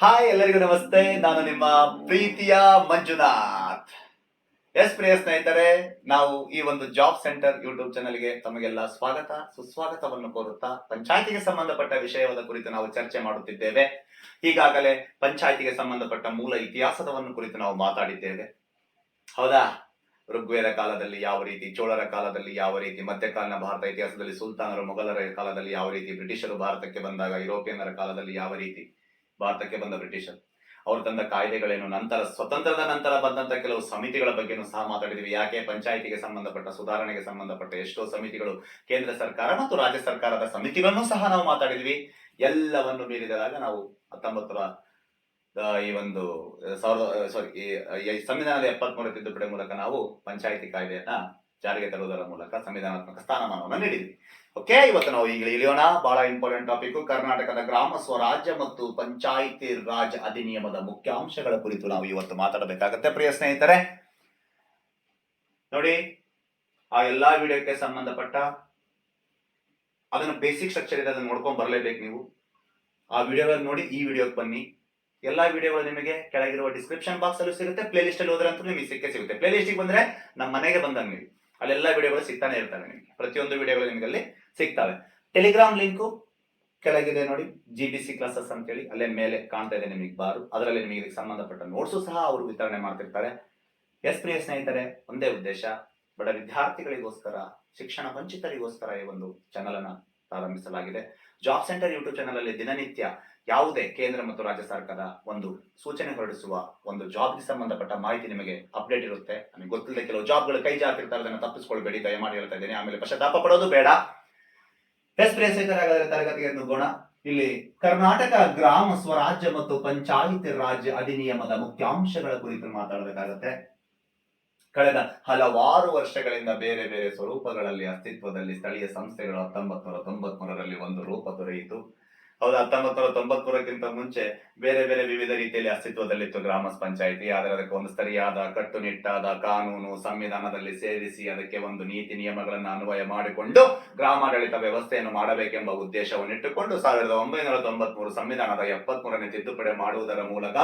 Hi ಎಲ್ಲರಿಗೂ ನಮಸ್ತೆ. ನಾನು ನಿಮ್ಮ ಪ್ರೀತಿಯ ಮಂಜುನಾಥ್. ಎಸ್ ಪ್ರಿಯ ಸ್ನೇಹಿತರೆ, ನಾವು ಈ ಒಂದು ಜಾಬ್ ಸೆಂಟರ್ ಯೂಟ್ಯೂಬ್ ಚಾನಲ್ಗೆ ತಮಗೆಲ್ಲ ಸ್ವಾಗತ. ಸುಸ್ವಾಗತವನ್ನು ಕೋರುತ್ತಾ ಪಂಚಾಯತಿಗೆ ಸಂಬಂಧಪಟ್ಟ ವಿಷಯದ ಕುರಿತು ನಾವು ಚರ್ಚೆ ಮಾಡುತ್ತಿದ್ದೇವೆ. ಈಗಾಗಲೇ ಪಂಚಾಯತಿಗೆ ಸಂಬಂಧಪಟ್ಟ ಮೂಲ ಇತಿಹಾಸದವನ್ನು ಕುರಿತು ನಾವು ಮಾತಾಡಿದ್ದೇವೆ. ಹೌದಾ? ಋಗ್ವೇದ ಕಾಲದಲ್ಲಿ ಯಾವ ರೀತಿ, ಚೋಳರ ಕಾಲದಲ್ಲಿ ಯಾವ ರೀತಿ, ಮಧ್ಯಕಾಲೀನ ಭಾರತ ಇತಿಹಾಸದಲ್ಲಿ ಸುಲ್ತಾನರು, ಮೊಘಲರ ಕಾಲದಲ್ಲಿ ಯಾವ ರೀತಿ, ಬ್ರಿಟಿಷರು ಭಾರತಕ್ಕೆ ಬಂದಾಗ, ಯುರೋಪಿಯನ್ನರ ಕಾಲದಲ್ಲಿ ಯಾವ ರೀತಿ ಭಾರತಕ್ಕೆ ಬಂದ ಬ್ರಿಟಿಷರು. ಅವರು ತಂದ ಕಾಯ್ದೆಗಳೇನು? ನಂತರ, ಸ್ವತಂತ್ರದ ನಂತರ ಬಂದಂತ ಕೆಲವು ಸಮಿತಿಗಳ ಬಗ್ಗೆನೂ ಸಹ ಮಾತಾಡಿದೀವಿ ಯಾಕೆ ಪಂಚಾಯಿತಿಗೆ ಸಂಬಂಧಪಟ್ಟ, ಸುಧಾರಣೆಗೆ ಸಂಬಂಧಪಟ್ಟ ಎಷ್ಟೋ ಸಮಿತಿಗಳು ಕೇಂದ್ರ ಸರ್ಕಾರ ಮತ್ತು ರಾಜ್ಯ ಸರ್ಕಾರದ ಸಮಿತಿಗಳನ್ನು ಸಹ ನಾವು ಮಾತಾಡಿದ್ವಿ ಎಲ್ಲವನ್ನು ಮೀರಿದಾಗ ನಾವು ಹತ್ತೊಂಬತ್ತರ ಈ ಒಂದು ಸಾವಿರದ ಸಾರಿ ಈ ಸಂವಿಧಾನದ ಎಪ್ಪತ್ಮೂರು ತಿದ್ದುಪಡಿ ಮೂಲಕ ನಾವು ಪಂಚಾಯಿತಿ ಕಾಯ್ದೆಯನ್ನ ಜಾರಿಗೆ ತರುವುದರ ಮೂಲಕ ಸಂವಿಧಾನಾತ್ಮಕ ಸ್ಥಾನಮಾನವನ್ನು ನೀಡಿದ್ವಿ ಓಕೆ ಇವತ್ತು ನಾವು ಈಗ ಇಳಿಯೋಣ. ಬಹಳ ಇಂಪಾರ್ಟೆಂಟ್ ಟಾಪಿಕ್ ಕರ್ನಾಟಕದ ಗ್ರಾಮ ಸ್ವರಾಜ್ಯ ಮತ್ತು ಪಂಚಾಯಿತಿ ರಾಜ್ ಅಧಿನಿಯಮದ ಮುಖ್ಯಾಂಶಗಳ ಕುರಿತು ನಾವು ಇವತ್ತು ಮಾತಾಡಬೇಕಾಗತ್ತೆ. ಪ್ರಿಯ ಸ್ನೇಹಿತರೆ, ನೋಡಿ, ಆ ಎಲ್ಲಾ ವಿಡಿಯೋಕ್ಕೆ ಸಂಬಂಧಪಟ್ಟ ಅದನ್ನು ಬೇಸಿಕ್ ಸ್ಟ್ರಕ್ಚರ್ ಇದೆ ಅದನ್ನ ನೋಡ್ಕೊಂಡ್ ಬರಲೇಬೇಕು ನೀವು. ಆ ವಿಡಿಯೋಗಳನ್ನು ನೋಡಿ, ಈ ವಿಡಿಯೋಗೆ ಬನ್ನಿ. ಎಲ್ಲಾ ವಿಡಿಯೋಗಳು ನಿಮಗೆ ಕೆಳಗಿರುವ ಡಿಸ್ಕ್ರಿಪ್ಷನ್ ಬಾಕ್ಸ್ ಅಲ್ಲೂ ಸಿಗುತ್ತೆ. ಪ್ಲೇ ಲಿಸ್ಟ್ ಅಲ್ಲಿ ಹೋದ್ರೆ ಅಂತೂ ನಿಮಗೆ ಸಿಕ್ಕೇ ಸಿಗುತ್ತೆ. ಪ್ಲೇ ಲಿಸ್ಟಿಗೆ ಬಂದ್ರೆ ನಮ್ಮ ಮನೆಗೆ ಬಂದಂಗೆ ನೀವು. ಅಲ್ಲೆಲ್ಲ ವಿಡಿಯೋಗಳು ಸಿಗ್ತಾನೆ ಇರ್ತವೆ ನಿಮಗೆ. ಪ್ರತಿಯೊಂದು ವಿಡಿಯೋಗಳು ನಿಮಗೆ ಅಲ್ಲಿ ಸಿಗ್ತವೆ. ಟೆಲಿಗ್ರಾಮ್ ಲಿಂಕು ಕೆಳಗಿದೆ ನೋಡಿ ಜಿ ಬಿ ಸಿ ಕ್ಲಾಸಸ್ ಅಂತೇಳಿ, ಅಲ್ಲೇ ಮೇಲೆ ಕಾಣ್ತಾ ಇದೆ ನಿಮಗೆ ಬಾರು. ಅದರಲ್ಲಿ ನಿಮಗೆ ಇದಕ್ಕೆ ಸಂಬಂಧಪಟ್ಟ ನೋಟ್ಸು ಸಹ ಅವರು ವಿತರಣೆ ಮಾಡ್ತಿರ್ತಾರೆ. ಎಸ್ ಪ್ರಿಯ ಸ್ನೇಹಿತರೆ, ಒಂದೇ ಉದ್ದೇಶ, ಬಡ ವಿದ್ಯಾರ್ಥಿಗಳಿಗೋಸ್ಕರ, ಶಿಕ್ಷಣ ವಂಚಿತರಿಗೋಸ್ಕರ ಈ ಒಂದು ಚಾನಲ್ ಅನ್ನ ಪ್ರಾರಂಭಿಸಲಾಗಿದೆ. ಜಾಬ್ ಸೆಂಟರ್ ಯೂಟ್ಯೂಬ್ ಚಾನಲ್ ಅಲ್ಲಿ ದಿನನಿತ್ಯ ಯಾವುದೇ ಕೇಂದ್ರ ಮತ್ತು ರಾಜ್ಯ ಸರ್ಕಾರದ ಒಂದು ಸೂಚನೆ ಹೊರಡಿಸುವ ಒಂದು ಜಾಬ್ಗೆ ಸಂಬಂಧಪಟ್ಟ ಮಾಹಿತಿ ನಿಮಗೆ ಅಪ್ಡೇಟ್ ಇರುತ್ತೆ. ನಮಗೆ ಗೊತ್ತಿಲ್ಲದೆ ಕೆಲವು ಜಾಬ್ಗಳು ಕೈ ಜಾರ್ತಿರ್ತಾರೆ ಅದನ್ನು ತಪ್ಪಿಸ್ಕೊಳ್ಬೇಡಿ, ದಯಮಾಡಿ ಹೇಳ್ತಾ ಇದ್ದೀನಿ. ಆಮೇಲೆ ಪಶ್ಚಾತ್ತಾಪ ಪಡೋದು ಬೇಡ. ಎಸ್ ಹಾಗಾದ್ರೆ ತರಗತಿಗೆ ನುಗ್ಗೋಣ. ಇಲ್ಲಿ ಕರ್ನಾಟಕ ಗ್ರಾಮ, ಸ್ವರಾಜ್ಯ ಮತ್ತು ಪಂಚಾಯಿತಿ ರಾಜ್ಯ ಅಧಿನಿಯಮದ ಮುಖ್ಯಾಂಶಗಳ ಕುರಿತು ಮಾತಾಡಬೇಕಾಗತ್ತೆ. ಕಳೆದ ಹಲವಾರು ವರ್ಷಗಳಿಂದ ಬೇರೆ ಬೇರೆ ಸ್ವರೂಪಗಳಲ್ಲಿ, ಅಸ್ತಿತ್ವದಲ್ಲಿ ಸ್ಥಳೀಯ ಸಂಸ್ಥೆಗಳು ಹತ್ತೊಂಬತ್ ನೂರ ತೊಂಬತ್ಮೂರರಲ್ಲಿ ಒಂದು ರೂಪ ದೊರೆಯಿತು. ಹೌದಾ ಹತ್ತೊಂಬತ್ತು ನೂರ ತೊಂಬತ್ಮೂರಕ್ಕಿಂತ ಮುಂಚೆ ಬೇರೆ ಬೇರೆ ವಿವಿಧ ರೀತಿಯಲ್ಲಿ ಅಸ್ತಿತ್ವದಲ್ಲಿತ್ತು ಗ್ರಾಮ ಪಂಚಾಯಿತಿ. ಆದರೆ ಅದಕ್ಕೆ ಒಂದು ಸರಿಯಾದ ಕಟ್ಟುನಿಟ್ಟಾದ ಕಾನೂನು ಸಂವಿಧಾನದಲ್ಲಿ ಸೇರಿಸಿ ಅದಕ್ಕೆ ಒಂದು ನೀತಿ ನಿಯಮಗಳನ್ನು ಅನ್ವಯ ಮಾಡಿಕೊಂಡು ಗ್ರಾಮಾಡಳಿತ ವ್ಯವಸ್ಥೆಯನ್ನು ಮಾಡಬೇಕೆಂಬ ಉದ್ದೇಶವನ್ನಿಟ್ಟುಕೊಂಡು ಸಾವಿರದ ಒಂಬೈನೂರ ತೊಂಬತ್ಮೂರು ಸಂವಿಧಾನದ ಎಪ್ಪತ್ಮೂರನೇ ತಿದ್ದುಪಡಿ ಮಾಡುವುದರ ಮೂಲಕ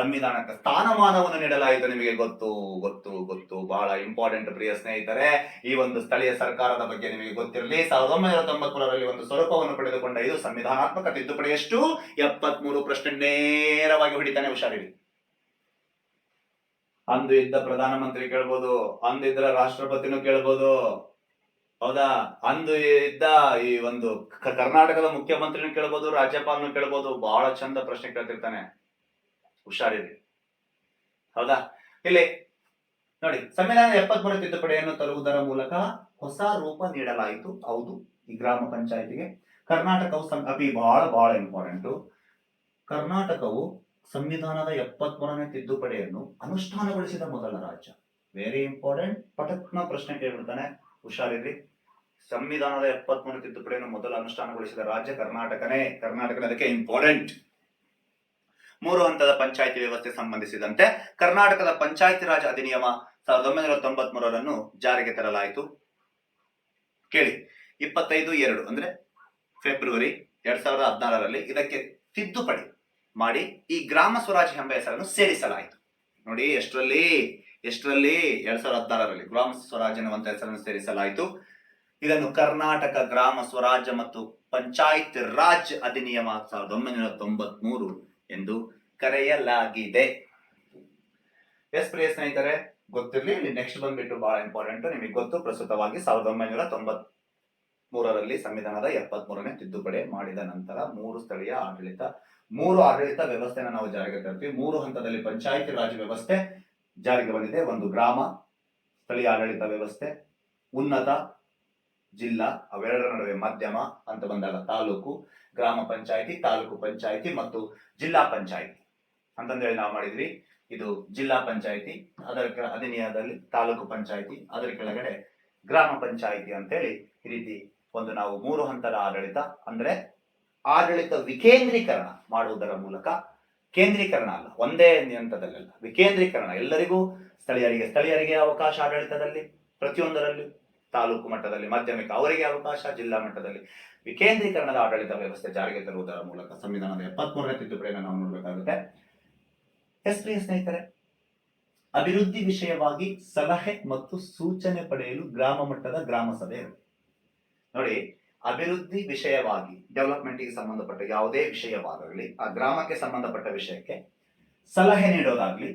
ಸಂವಿಧಾನಕ್ಕೆ ಸ್ಥಾನಮಾನವನ್ನು ನೀಡಲಾಯಿತು ನಿಮಗೆ ಗೊತ್ತು ಗೊತ್ತು ಗೊತ್ತು. ಬಹಳ ಇಂಪಾರ್ಟೆಂಟ್ ಪ್ರಿಯ ಸ್ನೇಹಿತರೆ, ಈ ಒಂದು ಸ್ಥಳೀಯ ಸರ್ಕಾರದ ಬಗ್ಗೆ ನಿಮಗೆ ಗೊತ್ತಿರಲಿ. ಸಾವಿರದ ಒಂಬೈನೂರ ತೊಂಬತ್ಮೂರರಲ್ಲಿ ಒಂದು ಸ್ವರೂಪವನ್ನು ಪಡೆದುಕೊಂಡ ಇದು ಸಂವಿಧಾನಾತ್ಮಕ ತಿದ್ದುಪಡಿ ಎಷ್ಟು ಎಪ್ಪತ್ಮೂರು ಪ್ರಶ್ನೆ ನೇರವಾಗಿ ಹೊಡಿತಾನೆ ಹುಷಾರಿರಿ. ಅಂದು ಇದ್ದ ಪ್ರಧಾನಮಂತ್ರಿ ಕೇಳ್ಬೋದು ಅಂದಿದ್ರ ರಾಷ್ಟ್ರಪತಿನೂ ಕೇಳ್ಬೋದು. ಹೌದಾ? ಅಂದು ಇದ್ದ ಈ ಒಂದು ಕರ್ನಾಟಕದ ಮುಖ್ಯಮಂತ್ರಿನೂ ಕೇಳ್ಬೋದು, ರಾಜ್ಯಪಾಲನು ಕೇಳ್ಬೋದು, ಬಹಳ ಚಂದ ಪ್ರಶ್ನೆ ಕೇಳ್ತಿರ್ತಾನೆ. ಹುಷಾರಿರಿ. ಹೌದಾ? ಇಲ್ಲಿ ನೋಡಿ ಸಂವಿಧಾನ ಎಪ್ಪತ್ಮೂರು ತಿದ್ದುಪಡಿಯನ್ನು ತರುವುದರ ಮೂಲಕ ಹೊಸ ರೂಪ ನೀಡಲಾಯಿತು. ಹೌದು, ಈ ಗ್ರಾಮ ಪಂಚಾಯತಿಗೆ. ಕರ್ನಾಟಕವು ಅಪಿ ಬಹಳ ಬಹಳ ಇಂಪಾರ್ಟೆಂಟು ಕರ್ನಾಟಕವು ಸಂವಿಧಾನದ ಎಪ್ಪತ್ಮೂರನೇ ತಿದ್ದುಪಡಿಯನ್ನು ಅನುಷ್ಠಾನಗೊಳಿಸಿದ ಮೊದಲ ರಾಜ್ಯ. ವೆರಿ ಇಂಪಾರ್ಟೆಂಟ್ ಪಟಕ್ನ ಪ್ರಶ್ನೆ ಕೇಳ್ಬಿಡ್ತಾನೆ. ಹುಷಾರಿರಿ ಸಂವಿಧಾನದ ಎಪ್ಪತ್ಮೂರನೇ ತಿದ್ದುಪಡಿಯನ್ನು ಮೊದಲು ಅನುಷ್ಠಾನಗೊಳಿಸಿದ ರಾಜ್ಯ ಕರ್ನಾಟಕನೇ. ಕರ್ನಾಟಕ ಅದಕ್ಕೆ ಇಂಪಾರ್ಟೆಂಟ್ ಮೂರು ಹಂತದ ಪಂಚಾಯಿತಿ ವ್ಯವಸ್ಥೆ ಸಂಬಂಧಿಸಿದಂತೆ ಕರ್ನಾಟಕದ ಪಂಚಾಯತಿ ರಾಜ್ ಅಧಿನಿಯಮ ಸಾವಿರದ ಒಂಬೈನೂರ ತೊಂಬತ್ ಮೂರರನ್ನು ಜಾರಿಗೆ ತರಲಾಯಿತು. ಕೇಳಿ. ಇಪ್ಪತ್ತೈದು, ಎರಡು, ಅಂದ್ರೆ ಫೆಬ್ರವರಿ ಎರಡ್ ಸಾವಿರದ ಹದಿನಾರರಲ್ಲಿ ಇದಕ್ಕೆ ತಿದ್ದುಪಡಿ ಮಾಡಿ ಈ ಗ್ರಾಮ ಸ್ವರಾಜ್ ಎಂಬ ಹೆಸರನ್ನು ಸೇರಿಸಲಾಯಿತು. ನೋಡಿ, ಎಷ್ಟರಲ್ಲಿ ಎಷ್ಟರಲ್ಲಿ ಎರಡ್ ಸಾವಿರದ ಹದಿನಾರರಲ್ಲಿ ಗ್ರಾಮ ಸ್ವರಾಜ್ ಎನ್ನುವಂತ ಹೆಸರನ್ನು ಸೇರಿಸಲಾಯಿತು. ಇದನ್ನು ಕರ್ನಾಟಕ ಗ್ರಾಮ ಸ್ವರಾಜ್ಯ ಮತ್ತು ಪಂಚಾಯತ್ ರಾಜ್ ಅಧಿನಿಯಮ ಸಾವಿರದ ಒಂಬೈನೂರ ತೊಂಬತ್ ಮೂರು ಎಂದು ಕರೆಯಲಾಗಿದೆ. ಎಸ್ ಪ್ರಿಯ ಸ್ನೇಹಿತರೆ, ಗೊತ್ತಿರಲಿ, ಇಲ್ಲಿ ನೆಕ್ಸ್ಟ್ ಬಂದ್ಬಿಟ್ಟು ಬಹಳ ಇಂಪಾರ್ಟೆಂಟ್ ನಿಮಗೆ ಗೊತ್ತು, ಪ್ರಸ್ತುತವಾಗಿ ಸಾವಿರದ ಒಂಬೈನೂರ ತೊಂಬತ್ ಮೂರರಲ್ಲಿ ಸಂವಿಧಾನದ ಎಪ್ಪತ್ತ್ ಮೂರನೇ ತಿದ್ದುಪಡಿ ಮಾಡಿದ ನಂತರ ಮೂರು ಸ್ಥಳೀಯ ಆಡಳಿತ, ಮೂರು ಆಡಳಿತ ವ್ಯವಸ್ಥೆನ ನಾವು ಜಾರಿಗೆ ತರ್ತೀವಿ. ಮೂರು ಹಂತದಲ್ಲಿ ಪಂಚಾಯತಿ ರಾಜ್ ವ್ಯವಸ್ಥೆ ಜಾರಿಗೆ ಬಂದಿದೆ. ಒಂದು ಗ್ರಾಮ, ಸ್ಥಳೀಯ ಆಡಳಿತ ವ್ಯವಸ್ಥೆ, ಉನ್ನತ, ಜಿಲ್ಲಾ, ಅವೆರಡರ ನಡುವೆ ಮಧ್ಯಮ ಅಂತ ಬಂದಾಗ ತಾಲೂಕು, ಗ್ರಾಮ ಪಂಚಾಯಿತಿ, ತಾಲೂಕು ಪಂಚಾಯಿತಿ ಮತ್ತು ಜಿಲ್ಲಾ ಪಂಚಾಯಿತಿ ಅಂತಂದೇಳಿ ನಾವು ಮಾಡಿದ್ವಿ. ಇದು ಜಿಲ್ಲಾ ಪಂಚಾಯಿತಿ, ಅದರ ಅಧಿನಿಯದಲ್ಲಿ ತಾಲೂಕು ಪಂಚಾಯಿತಿ, ಅದರ ಕೆಳಗಡೆ ಗ್ರಾಮ ಪಂಚಾಯಿತಿ ಅಂತೇಳಿ ಈ ರೀತಿ ಒಂದು ನಾವು ಮೂರು ಹಂತದ ಆಡಳಿತ, ಅಂದ್ರೆ ಆಡಳಿತ ವಿಕೇಂದ್ರೀಕರಣ ಮಾಡುವುದರ ಮೂಲಕ ಕೇಂದ್ರೀಕರಣ ಅಲ್ಲ, ಒಂದೇ ಹಂತದಲ್ಲ ವಿಕೇಂದ್ರೀಕರಣ ಎಲ್ಲರಿಗೂ, ಸ್ಥಳೀಯರಿಗೆ ಸ್ಥಳೀಯರಿಗೆ ಅವಕಾಶ ಆಡಳಿತದಲ್ಲಿ, ಪ್ರತಿಯೊಂದರಲ್ಲಿ, ತಾಲೂಕು ಮಟ್ಟದಲ್ಲಿ, ಮಾಧ್ಯಮಿಕ ಅವರಿಗೆ ಅವಕಾಶ, ಜಿಲ್ಲಾ ಮಟ್ಟದಲ್ಲಿ. ವಿಕೇಂದ್ರೀಕರಣದ ಆಡಳಿತ ವ್ಯವಸ್ಥೆ ಜಾರಿಗೆ ತರುವುದರ ಮೂಲಕ ಸಂವಿಧಾನದ ಎಪ್ಪತ್ಮೂರನೇ ತಿದ್ದುಪಡಿಯನ್ನು ನಾವು ನೋಡಬೇಕಾಗುತ್ತೆ. ಎಸ್ ಪ್ರಿಯ ಸ್ನೇಹಿತರೆ, ಅಭಿವೃದ್ಧಿ ವಿಷಯವಾಗಿ ಸಲಹೆ ಮತ್ತು ಸೂಚನೆ ಪಡೆಯಲು ಗ್ರಾಮ ಮಟ್ಟದ ಗ್ರಾಮ ಸಭೆ ಇರುತ್ತೆ. ನೋಡಿ, ಅಭಿವೃದ್ಧಿ ವಿಷಯವಾಗಿ ಡೆವಲಪ್ಮೆಂಟ್ಗೆ ಸಂಬಂಧಪಟ್ಟ ಯಾವುದೇ ವಿಷಯವಾಗಲಿ, ಆ ಗ್ರಾಮಕ್ಕೆ ಸಂಬಂಧಪಟ್ಟ ವಿಷಯಕ್ಕೆ ಸಲಹೆ ನೀಡೋದಾಗ್ಲಿ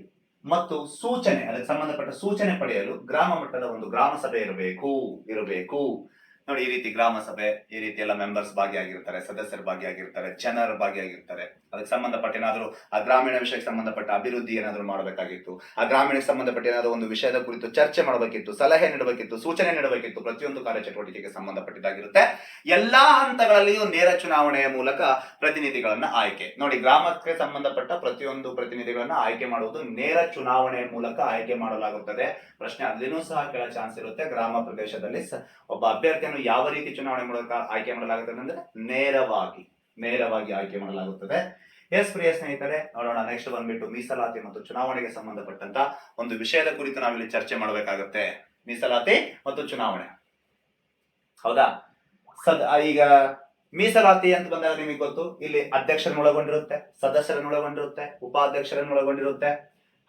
ಮತ್ತು ಸೂಚನೆ, ಅದಕ್ಕೆ ಸಂಬಂಧಪಟ್ಟ ಸೂಚನೆ ಪಡೆಯಲು ಗ್ರಾಮ ಮಟ್ಟದ ಒಂದು ಗ್ರಾಮ ಸಭೆ ಇರಬೇಕು ಇರಬೇಕು. ನೋಡಿ, ಈ ರೀತಿ ಗ್ರಾಮ ಸಭೆ, ಈ ರೀತಿ ಎಲ್ಲ ಮೆಂಬರ್ಸ್ ಭಾಗಿಯಾಗಿರ್ತಾರೆ, ಸದಸ್ಯರು ಭಾಗಿಯಾಗಿರ್ತಾರೆ, ಜನರು ಭಾಗಿಯಾಗಿರ್ತಾರೆ. ಅದಕ್ಕೆ ಸಂಬಂಧಪಟ್ಟ ಏನಾದರೂ, ಆ ಗ್ರಾಮೀಣ ವಿಷಯಕ್ಕೆ ಸಂಬಂಧಪಟ್ಟ ಅಭಿವೃದ್ಧಿ ಏನಾದರೂ ಮಾಡಬೇಕಾಗಿತ್ತು, ಆ ಗ್ರಾಮೀಣಕ್ಕೆ ಸಂಬಂಧಪಟ್ಟ ಏನಾದರೂ ಒಂದು ವಿಷಯದ ಕುರಿತು ಚರ್ಚೆ ಮಾಡಬೇಕಿತ್ತು, ಸಲಹೆ ನೀಡಬೇಕಿತ್ತು, ಸೂಚನೆ ನೀಡಬೇಕಿತ್ತು, ಪ್ರತಿಯೊಂದು ಕಾರ್ಯಚಟುವಟಿಕೆಗೆ ಸಂಬಂಧಪಟ್ಟಿದ್ದಾಗಿರುತ್ತೆ. ಎಲ್ಲಾ ಹಂತಗಳಲ್ಲಿಯೂ ನೇರ ಚುನಾವಣೆಯ ಮೂಲಕ ಪ್ರತಿನಿಧಿಗಳನ್ನ ಆಯ್ಕೆ. ನೋಡಿ, ಗ್ರಾಮಕ್ಕೆ ಸಂಬಂಧಪಟ್ಟ ಪ್ರತಿಯೊಂದು ಪ್ರತಿನಿಧಿಗಳನ್ನ ಆಯ್ಕೆ ಮಾಡುವುದು ನೇರ ಚುನಾವಣೆಯ ಮೂಲಕ ಆಯ್ಕೆ ಮಾಡಲಾಗುತ್ತದೆ. ಪ್ರಶ್ನೆ ಅಲ್ಲಿನೂ ಸಹ ಕೇಳೋ ಚಾನ್ಸ್ ಇರುತ್ತೆ. ಗ್ರಾಮ ಪ್ರದೇಶದಲ್ಲಿ ಒಬ್ಬ ಅಭ್ಯರ್ಥಿಯನ್ನು ಯಾವ ರೀತಿ ಚುನಾವಣೆ ಮೂಲಕ ಆಯ್ಕೆ ಮಾಡಲಾಗುತ್ತದೆ ಅಂದ್ರೆ ನೇರವಾಗಿ. ನೇರವಾಗಿ ಆಯ್ಕೆ ಮಾಡಲಾಗುತ್ತದೆ. ಎಸ್ ಪ್ರಿಯ ಸ್ನೇಹಿತರೆ, ನೋಡೋಣ ನೆಕ್ಸ್ಟ್ ಬಂದ್ಬಿಟ್ಟು ಮೀಸಲಾತಿ ಮತ್ತು ಚುನಾವಣೆಗೆ ಸಂಬಂಧಪಟ್ಟಂತ ಒಂದು ವಿಷಯದ ಕುರಿತು ನಾವಿಲ್ಲಿ ಚರ್ಚೆ ಮಾಡಬೇಕಾಗತ್ತೆ. ಮೀಸಲಾತಿ ಮತ್ತು ಚುನಾವಣೆ. ಹೌದಾ? ಸದ್ ಈಗ ಮೀಸಲಾತಿ ಅಂತ ಬಂದಾಗ ನಿಮಗೆ ಗೊತ್ತು? ಇಲ್ಲಿ ಅಧ್ಯಕ್ಷರನ್ನು ಒಳಗೊಂಡಿರುತ್ತೆ, ಸದಸ್ಯರನ್ನು ಒಳಗೊಂಡಿರುತ್ತೆ, ಉಪಾಧ್ಯಕ್ಷರನ್ನು ಒಳಗೊಂಡಿರುತ್ತೆ.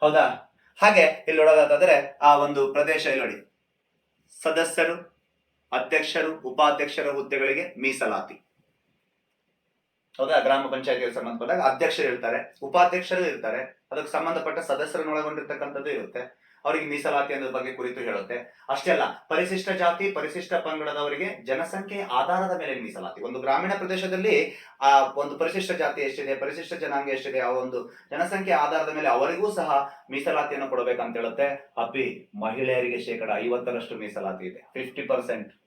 ಹೌದಾ? ಹಾಗೆ ಇಲ್ಲಿ ನೋಡೋದಾದ್ರೆ ಆ ಒಂದು ಪ್ರದೇಶ ಇಲ್ಲಿ ನೋಡಿ ಸದಸ್ಯರು, ಅಧ್ಯಕ್ಷರು, ಉಪಾಧ್ಯಕ್ಷರ ಹುದ್ದೆಗಳಿಗೆ ಮೀಸಲಾತಿ. ಹೌದಾ? ಗ್ರಾಮ ಪಂಚಾಯತಿಗೆ ಸಂಬಂಧಪಟ್ಟಾಗ ಅಧ್ಯಕ್ಷರು ಇರ್ತಾರೆ, ಉಪಾಧ್ಯಕ್ಷರು ಇರ್ತಾರೆ. ಅದಕ್ಕೆ ಸಂಬಂಧಪಟ್ಟ ಸದಸ್ಯರನ್ನು ಒಳಗೊಂಡಿರ್ತಕ್ಕಂಥದ್ದು ಇರುತ್ತೆ. ಅವರಿಗೆ ಮೀಸಲಾತಿ ಅನ್ನೋದ್ರ ಬಗ್ಗೆ ಕುರಿತು ಹೇಳುತ್ತೆ. ಅಷ್ಟೇ ಅಲ್ಲ, ಪರಿಶಿಷ್ಟ ಜಾತಿ, ಪರಿಶಿಷ್ಟ ಪಂಗಡದವರಿಗೆ ಜನಸಂಖ್ಯೆ ಆಧಾರದ ಮೇಲೆ ಮೀಸಲಾತಿ. ಒಂದು ಗ್ರಾಮೀಣ ಪ್ರದೇಶದಲ್ಲಿ, ಆ, ಒಂದು ಪರಿಶಿಷ್ಟ ಜಾತಿ ಎಷ್ಟಿದೆ, ಪರಿಶಿಷ್ಟ ಜನಾಂಗ ಎಷ್ಟಿದೆ, ಆ ಒಂದು ಜನಸಂಖ್ಯೆ ಆಧಾರದ ಮೇಲೆ ಅವರಿಗೂ ಸಹ ಮೀಸಲಾತಿಯನ್ನು ಕೊಡಬೇಕಂತ ಹೇಳುತ್ತೆ. ಅಪಿ ಮಹಿಳೆಯರಿಗೆ ಶೇಕಡ ಐವತ್ತರಷ್ಟು ಮೀಸಲಾತಿ ಇದೆ. ಫಿಫ್ಟಿ ಪರ್ಸೆಂಟ್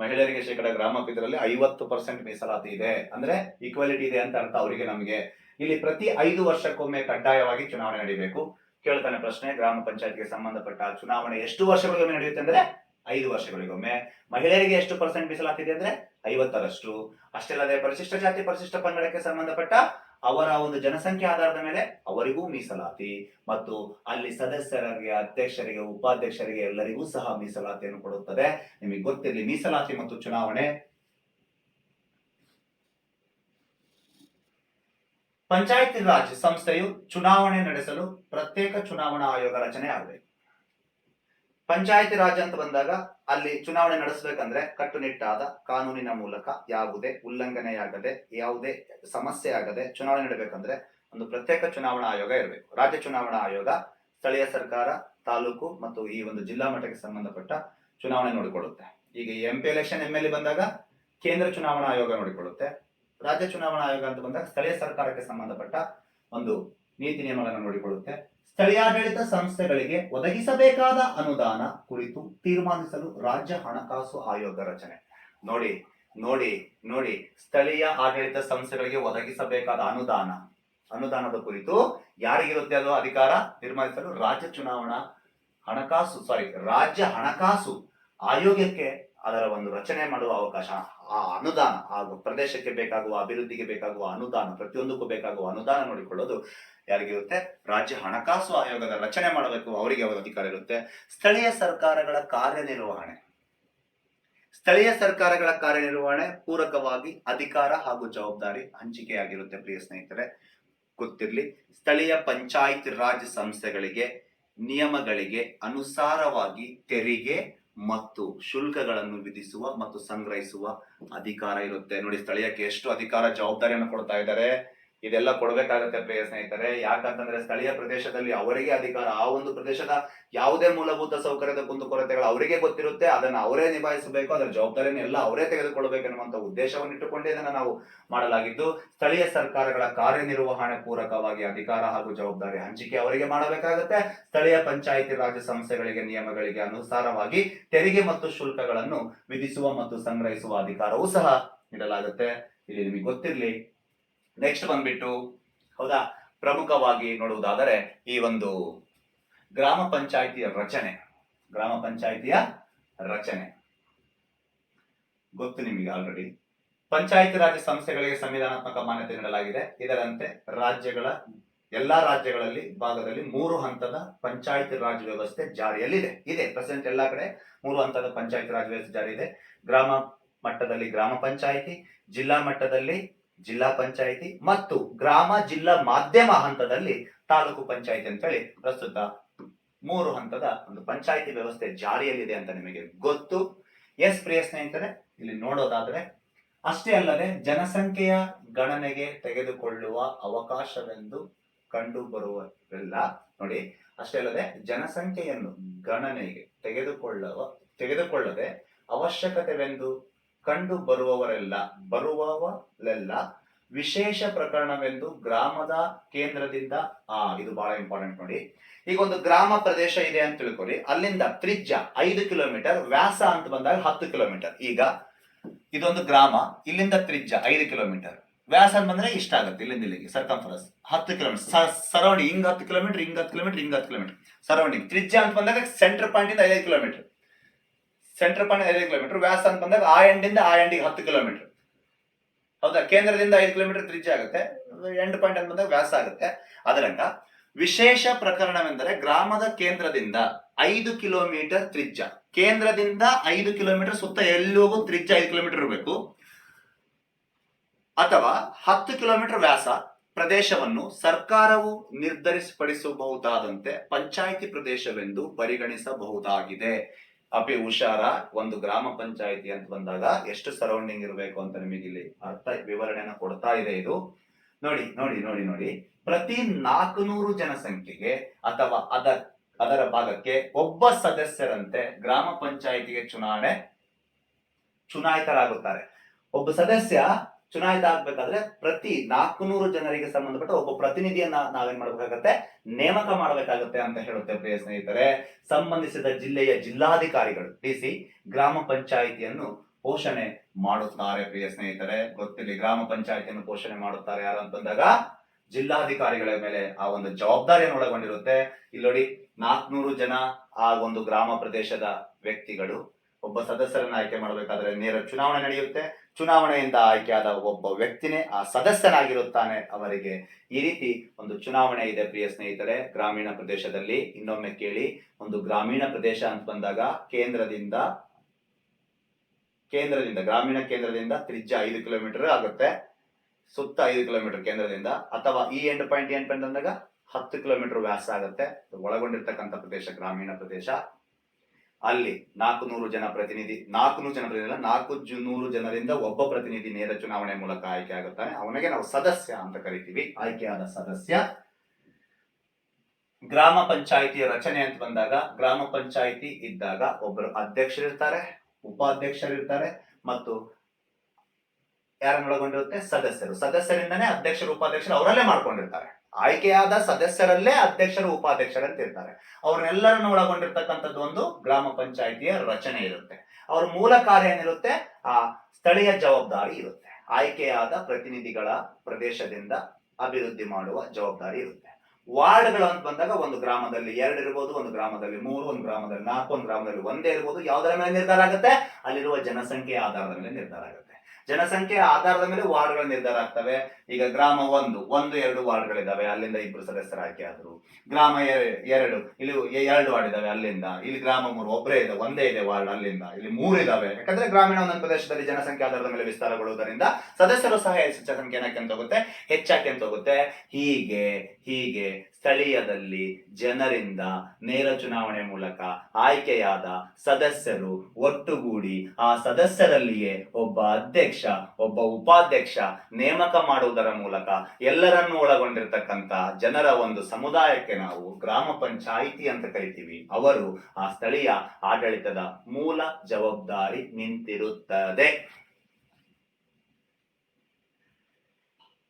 ಮಹಿಳೆಯರಿಗೆ ಶೇಕಡ ಗ್ರಾಮ ಇದರಲ್ಲಿ ಐವತ್ತು ಪರ್ಸೆಂಟ್ ಮೀಸಲಾತಿ ಇದೆ. ಅಂದ್ರೆ ಈಕ್ವಾಲಿಟಿ ಇದೆ ಅಂತ ಅರ್ಥ ಅವರಿಗೆ ನಮಗೆ. ಇಲ್ಲಿ ಪ್ರತಿ ಐದು ವರ್ಷಕ್ಕೊಮ್ಮೆ ಕಡ್ಡಾಯವಾಗಿ ಚುನಾವಣೆ ನಡೀಬೇಕು. ಕೇಳ್ತಾನೆ ಪ್ರಶ್ನೆ, ಗ್ರಾಮ ಪಂಚಾಯತ್ಗೆ ಸಂಬಂಧಪಟ್ಟ ಚುನಾವಣೆ ಎಷ್ಟು ವರ್ಷಗಳಿಗೊಮ್ಮೆ ನಡೆಯುತ್ತೆ ಅಂದ್ರೆ ಐದು ವರ್ಷಗಳಿಗೊಮ್ಮೆ. ಮಹಿಳೆಯರಿಗೆ ಎಷ್ಟು ಪರ್ಸೆಂಟ್ ಮೀಸಲಾತಿ ಇದೆ ಅಂದ್ರೆ ಐವತ್ತರಷ್ಟು. ಅಷ್ಟಲ್ಲದೆ ಪರಿಶಿಷ್ಟ ಜಾತಿ, ಪರಿಶಿಷ್ಟ ಪಂಗಡಕ್ಕೆ ಸಂಬಂಧಪಟ್ಟ ಅವರ ಒಂದು ಜನಸಂಖ್ಯೆ ಆಧಾರದ ಮೇಲೆ ಅವರಿಗೂ ಮೀಸಲಾತಿ. ಮತ್ತು ಅಲ್ಲಿ ಸದಸ್ಯರಿಗೆ, ಅಧ್ಯಕ್ಷರಿಗೆ, ಉಪಾಧ್ಯಕ್ಷರಿಗೆ ಎಲ್ಲರಿಗೂ ಸಹ ಮೀಸಲಾತಿಯನ್ನು ಕೊಡುತ್ತದೆ. ನಿಮಗೆ ಗೊತ್ತಿರಲಿ, ಮೀಸಲಾತಿ ಮತ್ತು ಚುನಾವಣೆ. ಪಂಚಾಯತ್ ರಾಜ್ ಸಂಸ್ಥೆಯು ಚುನಾವಣೆ ನಡೆಸಲು ಪ್ರತ್ಯೇಕ ಚುನಾವಣಾ ಆಯೋಗ ರಚನೆ ಆಗಬೇಕು ಪಂಚಾಯತಿ ರಾಜ್ ಅಂತ ಬಂದಾಗ ಅಲ್ಲಿ ಚುನಾವಣೆ ನಡೆಸಬೇಕಂದ್ರೆ ಕಟ್ಟುನಿಟ್ಟಾದ ಕಾನೂನಿನ ಮೂಲಕ ಯಾವುದೇ ಉಲ್ಲಂಘನೆಯಾಗದೆ, ಯಾವುದೇ ಸಮಸ್ಯೆ ಆಗದೆ ಚುನಾವಣೆ ನಡಬೇಕಂದ್ರೆ ಒಂದು ಪ್ರತ್ಯೇಕ ಚುನಾವಣಾ ಆಯೋಗ ಇರಬೇಕು. ರಾಜ್ಯ ಚುನಾವಣಾ ಆಯೋಗ, ಸ್ಥಳೀಯ ಸರ್ಕಾರ, ತಾಲೂಕು ಮತ್ತು ಈ ಒಂದು ಜಿಲ್ಲಾ ಮಟ್ಟಕ್ಕೆ ಸಂಬಂಧಪಟ್ಟ ಚುನಾವಣೆ ನೋಡಿಕೊಳ್ಳುತ್ತೆ. ಈಗ M P election M L ಬಂದಾಗ ಕೇಂದ್ರ ಚುನಾವಣಾ ಆಯೋಗ ನೋಡಿಕೊಳ್ಳುತ್ತೆ. ರಾಜ್ಯ ಚುನಾವಣಾ ಆಯೋಗ ಅಂತ ಬಂದಾಗ ಸ್ಥಳೀಯ ಸರ್ಕಾರಕ್ಕೆ ಸಂಬಂಧಪಟ್ಟ ಒಂದು ನೀತಿ ನಿಯಮಗಳನ್ನು ನೋಡಿಕೊಳ್ಳುತ್ತೆ. ಸ್ಥಳೀಯಾಡಳಿತ ಸಂಸ್ಥೆಗಳಿಗೆ ಒದಗಿಸಬೇಕಾದ ಅನುದಾನ ಕುರಿತು ತೀರ್ಮಾನಿಸಲು ರಾಜ್ಯ ಹಣಕಾಸು ಆಯೋಗ ರಚನೆ. ನೋಡಿ ನೋಡಿ ನೋಡಿ, ಸ್ಥಳೀಯ ಆಡಳಿತ ಸಂಸ್ಥೆಗಳಿಗೆ ಒದಗಿಸಬೇಕಾದ ಅನುದಾನ. ಅನುದಾನದ ಕುರಿತು ಯಾರಿಗಿರುತ್ತೆ ಅದು ಅಧಿಕಾರ? ತೀರ್ಮಾನಿಸಲು ರಾಜ್ಯ ಚುನಾವಣಾ ಹಣಕಾಸು ಸಾರಿ ರಾಜ್ಯ ಹಣಕಾಸು ಆಯೋಗಕ್ಕೆ ಅದರ ಒಂದು ರಚನೆ ಮಾಡುವ ಅವಕಾಶ. ಆ ಅನುದಾನ, ಆ ಪ್ರದೇಶಕ್ಕೆ ಬೇಕಾಗುವ, ಅಭಿವೃದ್ಧಿಗೆ ಬೇಕಾಗುವ ಅನುದಾನ, ಪ್ರತಿಯೊಂದಕ್ಕೂ ಬೇಕಾಗುವ ಅನುದಾನ ನೋಡಿಕೊಳ್ಳೋದು ಯಾರಿಗಿರುತ್ತೆ? ರಾಜ್ಯ ಹಣಕಾಸು ಆಯೋಗದ ರಚನೆ ಮಾಡಬೇಕು. ಅವರಿಗೆ ಅವರ ಅಧಿಕಾರ ಇರುತ್ತೆ. ಸ್ಥಳೀಯ ಸರ್ಕಾರಗಳ ಕಾರ್ಯನಿರ್ವಹಣೆ. ಸ್ಥಳೀಯ ಸರ್ಕಾರಗಳ ಕಾರ್ಯನಿರ್ವಹಣೆ ಪೂರಕವಾಗಿ ಅಧಿಕಾರ ಹಾಗೂ ಜವಾಬ್ದಾರಿ ಹಂಚಿಕೆಯಾಗಿರುತ್ತೆ ಪ್ರಿಯ ಸ್ನೇಹಿತರೆ. ಗೊತ್ತಿರಲಿ, ಸ್ಥಳೀಯ ಪಂಚಾಯತ್ ರಾಜ್ ಸಂಸ್ಥೆಗಳಿಗೆ ನಿಯಮಗಳಿಗೆ ಅನುಸಾರವಾಗಿ ತೆರಿಗೆ ಮತ್ತು ಶುಲ್ಕಗಳನ್ನು ವಿಧಿಸುವ ಮತ್ತು ಸಂಗ್ರಹಿಸುವ ಅಧಿಕಾರ ಇರುತ್ತೆ. ನೋಡಿ, ಸ್ಥಳೀಯಕ್ಕೆ ಎಷ್ಟು ಅಧಿಕಾರ, ಜವಾಬ್ದಾರಿಯನ್ನು ಕೊಡ್ತಾ ಇದ್ದಾರೆ? ಇದೆಲ್ಲ ಕೊಡ್ಬೇಕಾಗತ್ತೆ ಪ್ರಿಯ ಸ್ನೇಹಿತರೆ. ಯಾಕಂತಂದ್ರೆ ಸ್ಥಳೀಯ ಪ್ರದೇಶದಲ್ಲಿ ಅವರಿಗೆ ಅಧಿಕಾರ, ಆ ಒಂದು ಪ್ರದೇಶದ ಯಾವುದೇ ಮೂಲಭೂತ ಸೌಕರ್ಯದ ಕುಂದುಕೊರತೆಗಳು ಅವರಿಗೆ ಗೊತ್ತಿರುತ್ತೆ, ಅದನ್ನ ಅವರೇ ನಿಭಾಯಿಸಬೇಕು, ಅದರ ಜವಾಬ್ದಾರಿಯನ್ನು ಎಲ್ಲ ಅವರೇ ತೆಗೆದುಕೊಳ್ಳಬೇಕೆನ್ನುವಂತ ಉದ್ದೇಶವನ್ನು ಇಟ್ಟುಕೊಂಡೇ ಇದನ್ನ ನಾವು ಮಾಡಲಾಗಿದ್ದು, ಸ್ಥಳೀಯ ಸರ್ಕಾರಗಳ ಕಾರ್ಯನಿರ್ವಹಣೆ ಪೂರಕವಾಗಿ ಅಧಿಕಾರ ಹಾಗೂ ಜವಾಬ್ದಾರಿ ಹಂಚಿಕೆ ಅವರಿಗೆ ಮಾಡಬೇಕಾಗುತ್ತೆ. ಸ್ಥಳೀಯ ಪಂಚಾಯಿತಿ ರಾಜ್ಯ ಸಂಸ್ಥೆಗಳಿಗೆ ನಿಯಮಗಳಿಗೆ ಅನುಸಾರವಾಗಿ ತೆರಿಗೆ ಮತ್ತು ಶುಲ್ಕಗಳನ್ನು ವಿಧಿಸುವ ಮತ್ತು ಸಂಗ್ರಹಿಸುವ ಅಧಿಕಾರವೂ ಸಹ ನೀಡಲಾಗುತ್ತೆ. ಇಲ್ಲಿ ನಿಮಗೆ ಗೊತ್ತಿರಲಿ ನೆಕ್ಸ್ಟ್ ಬಂದ್ಬಿಟ್ಟು ಹೌದಾ? ಪ್ರಮುಖವಾಗಿ ನೋಡುವುದಾದರೆ ಈ ಒಂದು ಗ್ರಾಮ ಪಂಚಾಯಿತಿಯ ರಚನೆ. ಗ್ರಾಮ ಪಂಚಾಯಿತಿಯ ರಚನೆ. ಗೊತ್ತು ನಿಮಗೆ ಆಲ್ರೆಡಿ ಪಂಚಾಯತ್ ರಾಜ್ ಸಂಸ್ಥೆಗಳಿಗೆ ಸಂವಿಧಾನಾತ್ಮಕ ಮಾನ್ಯತೆ ನೀಡಲಾಗಿದೆ. ಇದರಂತೆ ರಾಜ್ಯಗಳ, ಎಲ್ಲಾ ರಾಜ್ಯಗಳಲ್ಲಿ ಭಾಗದಲ್ಲಿ ಮೂರು ಹಂತದ ಪಂಚಾಯತ್ ರಾಜ್ ವ್ಯವಸ್ಥೆ ಜಾರಿಯಲ್ಲಿದೆ. ಇದೆ. ಪ್ರೆಸೆಂಟ್ ಎಲ್ಲಾ ಕಡೆ ಮೂರು ಹಂತದ ಪಂಚಾಯತ್ ರಾಜ್ ವ್ಯವಸ್ಥೆ ಜಾರಿ ಇದೆ ಗ್ರಾಮ ಮಟ್ಟದಲ್ಲಿ ಗ್ರಾಮ ಪಂಚಾಯಿತಿ, ಜಿಲ್ಲಾ ಮಟ್ಟದಲ್ಲಿ ಜಿಲ್ಲಾ ಪಂಚಾಯಿತಿ ಮತ್ತು ಗ್ರಾಮ ಜಿಲ್ಲಾ ಮಾಧ್ಯಮ ಹಂತದಲ್ಲಿ ತಾಲೂಕು ಪಂಚಾಯಿತಿ ಅಂತೇಳಿ ಪ್ರಸ್ತುತ ಮೂರು ಹಂತದ ಒಂದು ಪಂಚಾಯಿತಿ ವ್ಯವಸ್ಥೆ ಜಾರಿಯಲ್ಲಿದೆ ಅಂತ ನಿಮಗೆ ಗೊತ್ತು. ಎಸ್ ಪ್ರಿಯ ಸ್ನೇಹಿತರೆ, ಇಲ್ಲಿ ನೋಡೋದಾದ್ರೆ ಅಷ್ಟೇ ಅಲ್ಲದೆ ಜನಸಂಖ್ಯೆಯ ಗಣನೆಗೆ ತೆಗೆದುಕೊಳ್ಳುವ ಅವಕಾಶವೆಂದು ಕಂಡು ಬರುವಲ್ಲ ನೋಡಿ, ಅಷ್ಟೇ ಅಲ್ಲದೆ ಜನಸಂಖ್ಯೆಯನ್ನು ಗಣನೆಗೆ ತೆಗೆದುಕೊಳ್ಳುವ, ತೆಗೆದುಕೊಳ್ಳದೆ ಅವಶ್ಯಕತೆವೆಂದು ಕಂಡು ಬರುವವರೆಲ್ಲ ಬರುವವರೆಲ್ಲ ವಿಶೇಷ ಪ್ರಕರಣವೆಂದು ಗ್ರಾಮದ ಕೇಂದ್ರದಿಂದ, ಆ, ಇದು ಬಹಳ ಇಂಪಾರ್ಟೆಂಟ್ ನೋಡಿ. ಈಗ ಒಂದು ಗ್ರಾಮ ಪ್ರದೇಶ ಇದೆ ಅಂತ ತಿಳ್ಕೊಳ್ಳಿ. ಅಲ್ಲಿಂದ ತ್ರಿಜ್ಯ ಐದು ಕಿಲೋಮೀಟರ್, ವ್ಯಾಸ ಅಂತ ಬಂದಾಗ ಹತ್ತು ಕಿಲೋಮೀಟರ್. ಈಗ ಇದೊಂದು ಗ್ರಾಮ, ಇಲ್ಲಿಂದ ತ್ರಿಜ್ಯ ಐದು ಕಿಲೋಮೀಟರ್. ವ್ಯಾಸ ಅಂತ ಬಂದ್ರೆ ಇಷ್ಟ ಆಗುತ್ತೆ ಇಲ್ಲಿಂದ ಇಲ್ಲಿಗೆ ಸರ್ಕಂಫರೆನ್ಸ್ ಹತ್ತು ಕಿಲೋಮೀಟರ್. ಸರೌಂಡಿಂಗ್ ಹಿಂಗ್ ಹತ್ತು ಕಿಲೋಮೀಟರ್, ಹಿಂಗ್ ಹತ್ತು ಕಿಲೋಮೀಟರ್, ಹಿಂಗ್ ಹತ್ತು ಕಿಲೋಮೀಟರ್. ಸರೌಂಡಿಂಗ್ ತ್ರಿಜ್ಯ ಅಂತ ಬಂದಾಗ ಸೆಂಟರ್ ಪಾಯಿಂಟ್ ಇಂದ ಐದು ಕಿಲೋಮೀಟರ್. ಸೆಂಟರ್ ಪಾಯಿಂಟ್ ಐದು ಕಿಲೋಮೀಟರ್ ವ್ಯಾಸ ಅಂತ ಬಂದಾಗ ಆ ಎಂಡಿಂದ ಆ ಎಂಡಿಗೆ ಹತ್ತು ಕಿಲೋಮೀಟರ್ ಹೌದಾ? ಕೇಂದ್ರದಿಂದ ಐದು ಕಿಲೋಮೀಟರ್ ತ್ರಿಜ್ಯ ಆಗುತ್ತೆ. ಎಂಡ್ ಪಾಯಿಂಟ್ ಅಂತ ಬಂದಾಗ ವ್ಯಾಸ ಆಗುತ್ತೆ. ಅದರಂಗ ವಿಶೇಷ ಪ್ರಕರಣವೆಂದರೆ ಗ್ರಾಮದ ಕೇಂದ್ರದಿಂದ ಐದು ಕಿಲೋಮೀಟರ್ ತ್ರಿಜ್ಯ. ಕೇಂದ್ರದಿಂದ ಐದು ಕಿಲೋಮೀಟರ್ ಸುತ್ತ ಎಲ್ಲಿಗೂ ತ್ರಿಜ್ಯ ಐದು ಕಿಲೋಮೀಟರ್ ಇರಬೇಕು? ಅಥವಾ ಹತ್ತು ಕಿಲೋಮೀಟರ್ ವ್ಯಾಸ ಪ್ರದೇಶವನ್ನು ಸರ್ಕಾರವು ನಿರ್ಧರಿಸಪಡಿಸಬಹುದಾದಂತೆ ಪಂಚಾಯಿತಿ ಪ್ರದೇಶವೆಂದು ಪರಿಗಣಿಸಬಹುದಾಗಿದೆ. ಅಪಿ ಹುಷಾರ ಒಂದು ಗ್ರಾಮ ಪಂಚಾಯಿತಿ ಅಂತ ಬಂದಾಗ ಎಷ್ಟು ಸರೌಂಡಿಂಗ್ ಇರಬೇಕು ಅಂತ ನಿಮಗೆ ಇಲ್ಲಿ ಅರ್ಥ ವಿವರಣೆನ ಕೊಡ್ತಾ ಇದೆ ಇದು. ನೋಡಿ ನೋಡಿ ನೋಡಿ ನೋಡಿ. ಪ್ರತಿ ನಾಲ್ಕುನೂರು ಜನಸಂಖ್ಯೆಗೆ ಅಥವಾ ಅದ ಅದರ ಭಾಗಕ್ಕೆ ಒಬ್ಬ ಸದಸ್ಯರಂತೆ ಗ್ರಾಮ ಪಂಚಾಯಿತಿಗೆ ಚುನಾವಣೆ ಚುನಾಯಿತರಾಗುತ್ತಾರೆ. ಒಬ್ಬ ಸದಸ್ಯ ಚುನಾಯಿತ ಆಗ್ಬೇಕಾದ್ರೆ ಪ್ರತಿ ನಾಲ್ಕುನೂರು ಜನರಿಗೆ ಸಂಬಂಧಪಟ್ಟ ಒಬ್ಬ ಪ್ರತಿನಿಧಿಯನ್ನ ನಾವೇನ್ ಮಾಡ್ಬೇಕಾಗತ್ತೆ? ನೇಮಕ ಮಾಡಬೇಕಾಗುತ್ತೆ ಅಂತ ಹೇಳುತ್ತೆ ಪ್ರಿಯ ಸ್ನೇಹಿತರೆ. ಸಂಬಂಧಿಸಿದ ಜಿಲ್ಲೆಯ ಜಿಲ್ಲಾಧಿಕಾರಿಗಳು ಡಿಸಿ ಗ್ರಾಮ ಪಂಚಾಯಿತಿಯನ್ನು ಪೋಷಣೆ ಮಾಡುತ್ತಾರೆ ಪ್ರಿಯ ಸ್ನೇಹಿತರೆ. ಗೊತ್ತಿಲ್ಲ ಗ್ರಾಮ ಪಂಚಾಯಿತಿಯನ್ನು ಪೋಷಣೆ ಮಾಡುತ್ತಾರೆ ಯಾರು ಅಂತಂದಾಗ ಜಿಲ್ಲಾಧಿಕಾರಿಗಳ ಮೇಲೆ ಆ ಒಂದು ಜವಾಬ್ದಾರಿಯನ್ನು ಒಳಗೊಂಡಿರುತ್ತೆ. ಇಲ್ಲಿ ನೋಡಿ, ನಾಲ್ಕುನೂರು ಜನ ಆ ಒಂದು ಗ್ರಾಮ ಪ್ರದೇಶದ ವ್ಯಕ್ತಿಗಳು, ಒಬ್ಬ ಸದಸ್ಯರನ್ನ ಆಯ್ಕೆ ಮಾಡಬೇಕಾದ್ರೆ ನೇರ ಚುನಾವಣೆ ನಡೆಯುತ್ತೆ. ಚುನಾವಣೆಯಿಂದ ಆಯ್ಕೆಯಾದ ಒಬ್ಬ ವ್ಯಕ್ತಿನೇ ಆ ಸದಸ್ಯನಾಗಿರುತ್ತಾನೆ ಅವರಿಗೆ. ಈ ರೀತಿ ಒಂದು ಚುನಾವಣೆ ಇದೆ ಪ್ರಿಯ ಸ್ನೇಹಿತರೆ. ಗ್ರಾಮೀಣ ಪ್ರದೇಶದಲ್ಲಿ ಇನ್ನೊಮ್ಮೆ ಕೇಳಿ, ಒಂದು ಗ್ರಾಮೀಣ ಪ್ರದೇಶ ಅಂತ ಬಂದಾಗ ಕೇಂದ್ರದಿಂದ ಕೇಂದ್ರದಿಂದ, ಗ್ರಾಮೀಣ ಕೇಂದ್ರದಿಂದ ತ್ರಿಜ್ಯ ಐದು ಕಿಲೋಮೀಟರ್ ಆಗುತ್ತೆ. ಸುತ್ತ ಐದು ಕಿಲೋಮೀಟರ್ ಕೇಂದ್ರದಿಂದ ಅಥವಾ ಈ ಎಂಡ್ ಪಾಯಿಂಟ್ ಎಂಡ್ ಪಾಯಿಂಟ್ ಅಂದಾಗ ಹತ್ತು ಕಿಲೋಮೀಟರ್ ವ್ಯಾಸ ಆಗುತ್ತೆ. ಒಳಗೊಂಡಿರ್ತಕ್ಕಂಥ ಪ್ರದೇಶ ಗ್ರಾಮೀಣ ಪ್ರದೇಶ. ಅಲ್ಲಿ ನಾಲ್ಕು ನೂರು ಜನ ಪ್ರತಿನಿಧಿ ನಾಲ್ಕು ನೂರು ಜನ ಪ್ರತಿನಿಧಿ ನಾಲ್ಕು ನೂರು ಜನರಿಂದ ಒಬ್ಬ ಪ್ರತಿನಿಧಿ ನೇರ ಚುನಾವಣೆ ಮೂಲಕ ಆಯ್ಕೆ ಆಗುತ್ತಾನೆ. ಅವನಿಗೆ ನಾವು ಸದಸ್ಯ ಅಂತ ಕರಿತೀವಿ. ಆಯ್ಕೆಯಾದ ಸದಸ್ಯ. ಗ್ರಾಮ ಪಂಚಾಯಿತಿಯ ರಚನೆ ಅಂತ ಬಂದಾಗ, ಗ್ರಾಮ ಪಂಚಾಯಿತಿ ಇದ್ದಾಗ ಒಬ್ಬರು ಅಧ್ಯಕ್ಷರಿರ್ತಾರೆ, ಉಪಾಧ್ಯಕ್ಷರಿರ್ತಾರೆ ಮತ್ತು ಯಾರನ್ನು ಒಳಗೊಂಡಿರುತ್ತೆ ಸದಸ್ಯರು. ಸದಸ್ಯರಿಂದನೇ ಅಧ್ಯಕ್ಷರು, ಉಪಾಧ್ಯಕ್ಷರು ಅವರಲ್ಲೇ ಮಾಡ್ಕೊಂಡಿರ್ತಾರೆ. ಆಯ್ಕೆಯಾದ ಸದಸ್ಯರಲ್ಲೇ ಅಧ್ಯಕ್ಷರು, ಉಪಾಧ್ಯಕ್ಷರು ಅಂತ ಇರ್ತಾರೆ. ಅವ್ರನ್ನೆಲ್ಲರನ್ನು ಒಳಗೊಂಡಿರ್ತಕ್ಕಂಥದ್ದು ಒಂದು ಗ್ರಾಮ ಪಂಚಾಯಿತಿಯ ರಚನೆ ಇರುತ್ತೆ. ಅವ್ರ ಮೂಲ ಕಾರ್ಯ ಏನಿರುತ್ತೆ? ಆ ಸ್ಥಳೀಯ ಜವಾಬ್ದಾರಿ ಇರುತ್ತೆ. ಆಯ್ಕೆಯಾದ ಪ್ರತಿನಿಧಿಗಳ ಪ್ರದೇಶದಿಂದ ಅಭಿವೃದ್ಧಿ ಮಾಡುವ ಜವಾಬ್ದಾರಿ ಇರುತ್ತೆ. ವಾರ್ಡ್ಗಳು ಅಂತ ಬಂದಾಗ ಒಂದು ಗ್ರಾಮದಲ್ಲಿ ಎರಡು ಇರ್ಬೋದು, ಒಂದು ಗ್ರಾಮದಲ್ಲಿ ಮೂರು, ಒಂದು ಗ್ರಾಮದಲ್ಲಿ ನಾಲ್ಕು, ಒಂದು ಗ್ರಾಮದಲ್ಲಿ ಒಂದೇ ಇರ್ಬೋದು. ಯಾವುದರ ಮೇಲೆ ನಿರ್ಧಾರ ಆಗುತ್ತೆ? ಅಲ್ಲಿರುವ ಜನಸಂಖ್ಯೆಯ ಆಧಾರದ ಮೇಲೆ ನಿರ್ಧಾರ ಆಗುತ್ತೆ. ಜನಸಂಖ್ಯೆಯ ಆಧಾರದ ಮೇಲೆ ವಾರ್ಡ್ಗಳು ನಿರ್ಧಾರ ಆಗ್ತವೆ. ಈಗ ಗ್ರಾಮ ಒಂದು ಒಂದು, ಎರಡು ವಾರ್ಡ್ಗಳಿದಾವೆ ಅಲ್ಲಿಂದ ಇಬ್ರು ಸದಸ್ಯರ ಆಯ್ಕೆ ಆದ್ರು. ಗ್ರಾಮ ಎರಡು, ಇಲ್ಲಿ ಎರಡು ವಾರ್ಡ್ ಇದಾವೆ ಅಲ್ಲಿಂದ. ಇಲ್ಲಿ ಗ್ರಾಮ ಮೂರು ಒಬ್ಬರೇ ಇದೆ, ಒಂದೇ ಇದೆ ವಾರ್ಡ್ ಅಲ್ಲಿಂದ. ಇಲ್ಲಿ ಮೂರು ಇದಾವೆ ಯಾಕಂದ್ರೆ ಗ್ರಾಮೀಣ ಒಂದೊಂದು ಪ್ರದೇಶದಲ್ಲಿ ಜನಸಂಖ್ಯೆ ಆಧಾರದ ಮೇಲೆ ವಿಸ್ತಾರಗೊಳ್ಳುವುದರಿಂದ ಸದಸ್ಯರು ಸಹ ಹೆಚ್ಚು ಸಂಖ್ಯೆ ಅಂತ ಹೋಗುತ್ತೆ ಹೆಚ್ಚಾಕೆ ಅಂತ ಹೋಗುತ್ತೆ ಹೀಗೆ ಹೀಗೆ ಸ್ಥಳೀಯದಲ್ಲಿ ಜನರಿಂದ ನೇರ ಚುನಾವಣೆ ಮೂಲಕ ಆಯ್ಕೆಯಾದ ಸದಸ್ಯರು ಒಟ್ಟುಗೂಡಿ ಆ ಸದಸ್ಯರಲ್ಲಿಯೇ ಒಬ್ಬ ಅಧ್ಯಕ್ಷ, ಒಬ್ಬ ಉಪಾಧ್ಯಕ್ಷ ನೇಮಕ ಮಾಡುವುದರ ಮೂಲಕ ಎಲ್ಲರನ್ನೂ ಒಳಗೊಂಡಿರ್ತಕ್ಕಂಥ ಜನರ ಒಂದು ಸಮುದಾಯಕ್ಕೆ ನಾವು ಗ್ರಾಮ ಪಂಚಾಯಿತಿ ಅಂತ ಕರಿತೀವಿ. ಅವರು ಆ ಸ್ಥಳೀಯ ಆಡಳಿತದ ಮೂಲ ಜವಾಬ್ದಾರಿ ನಿಂತಿರುತ್ತದೆ.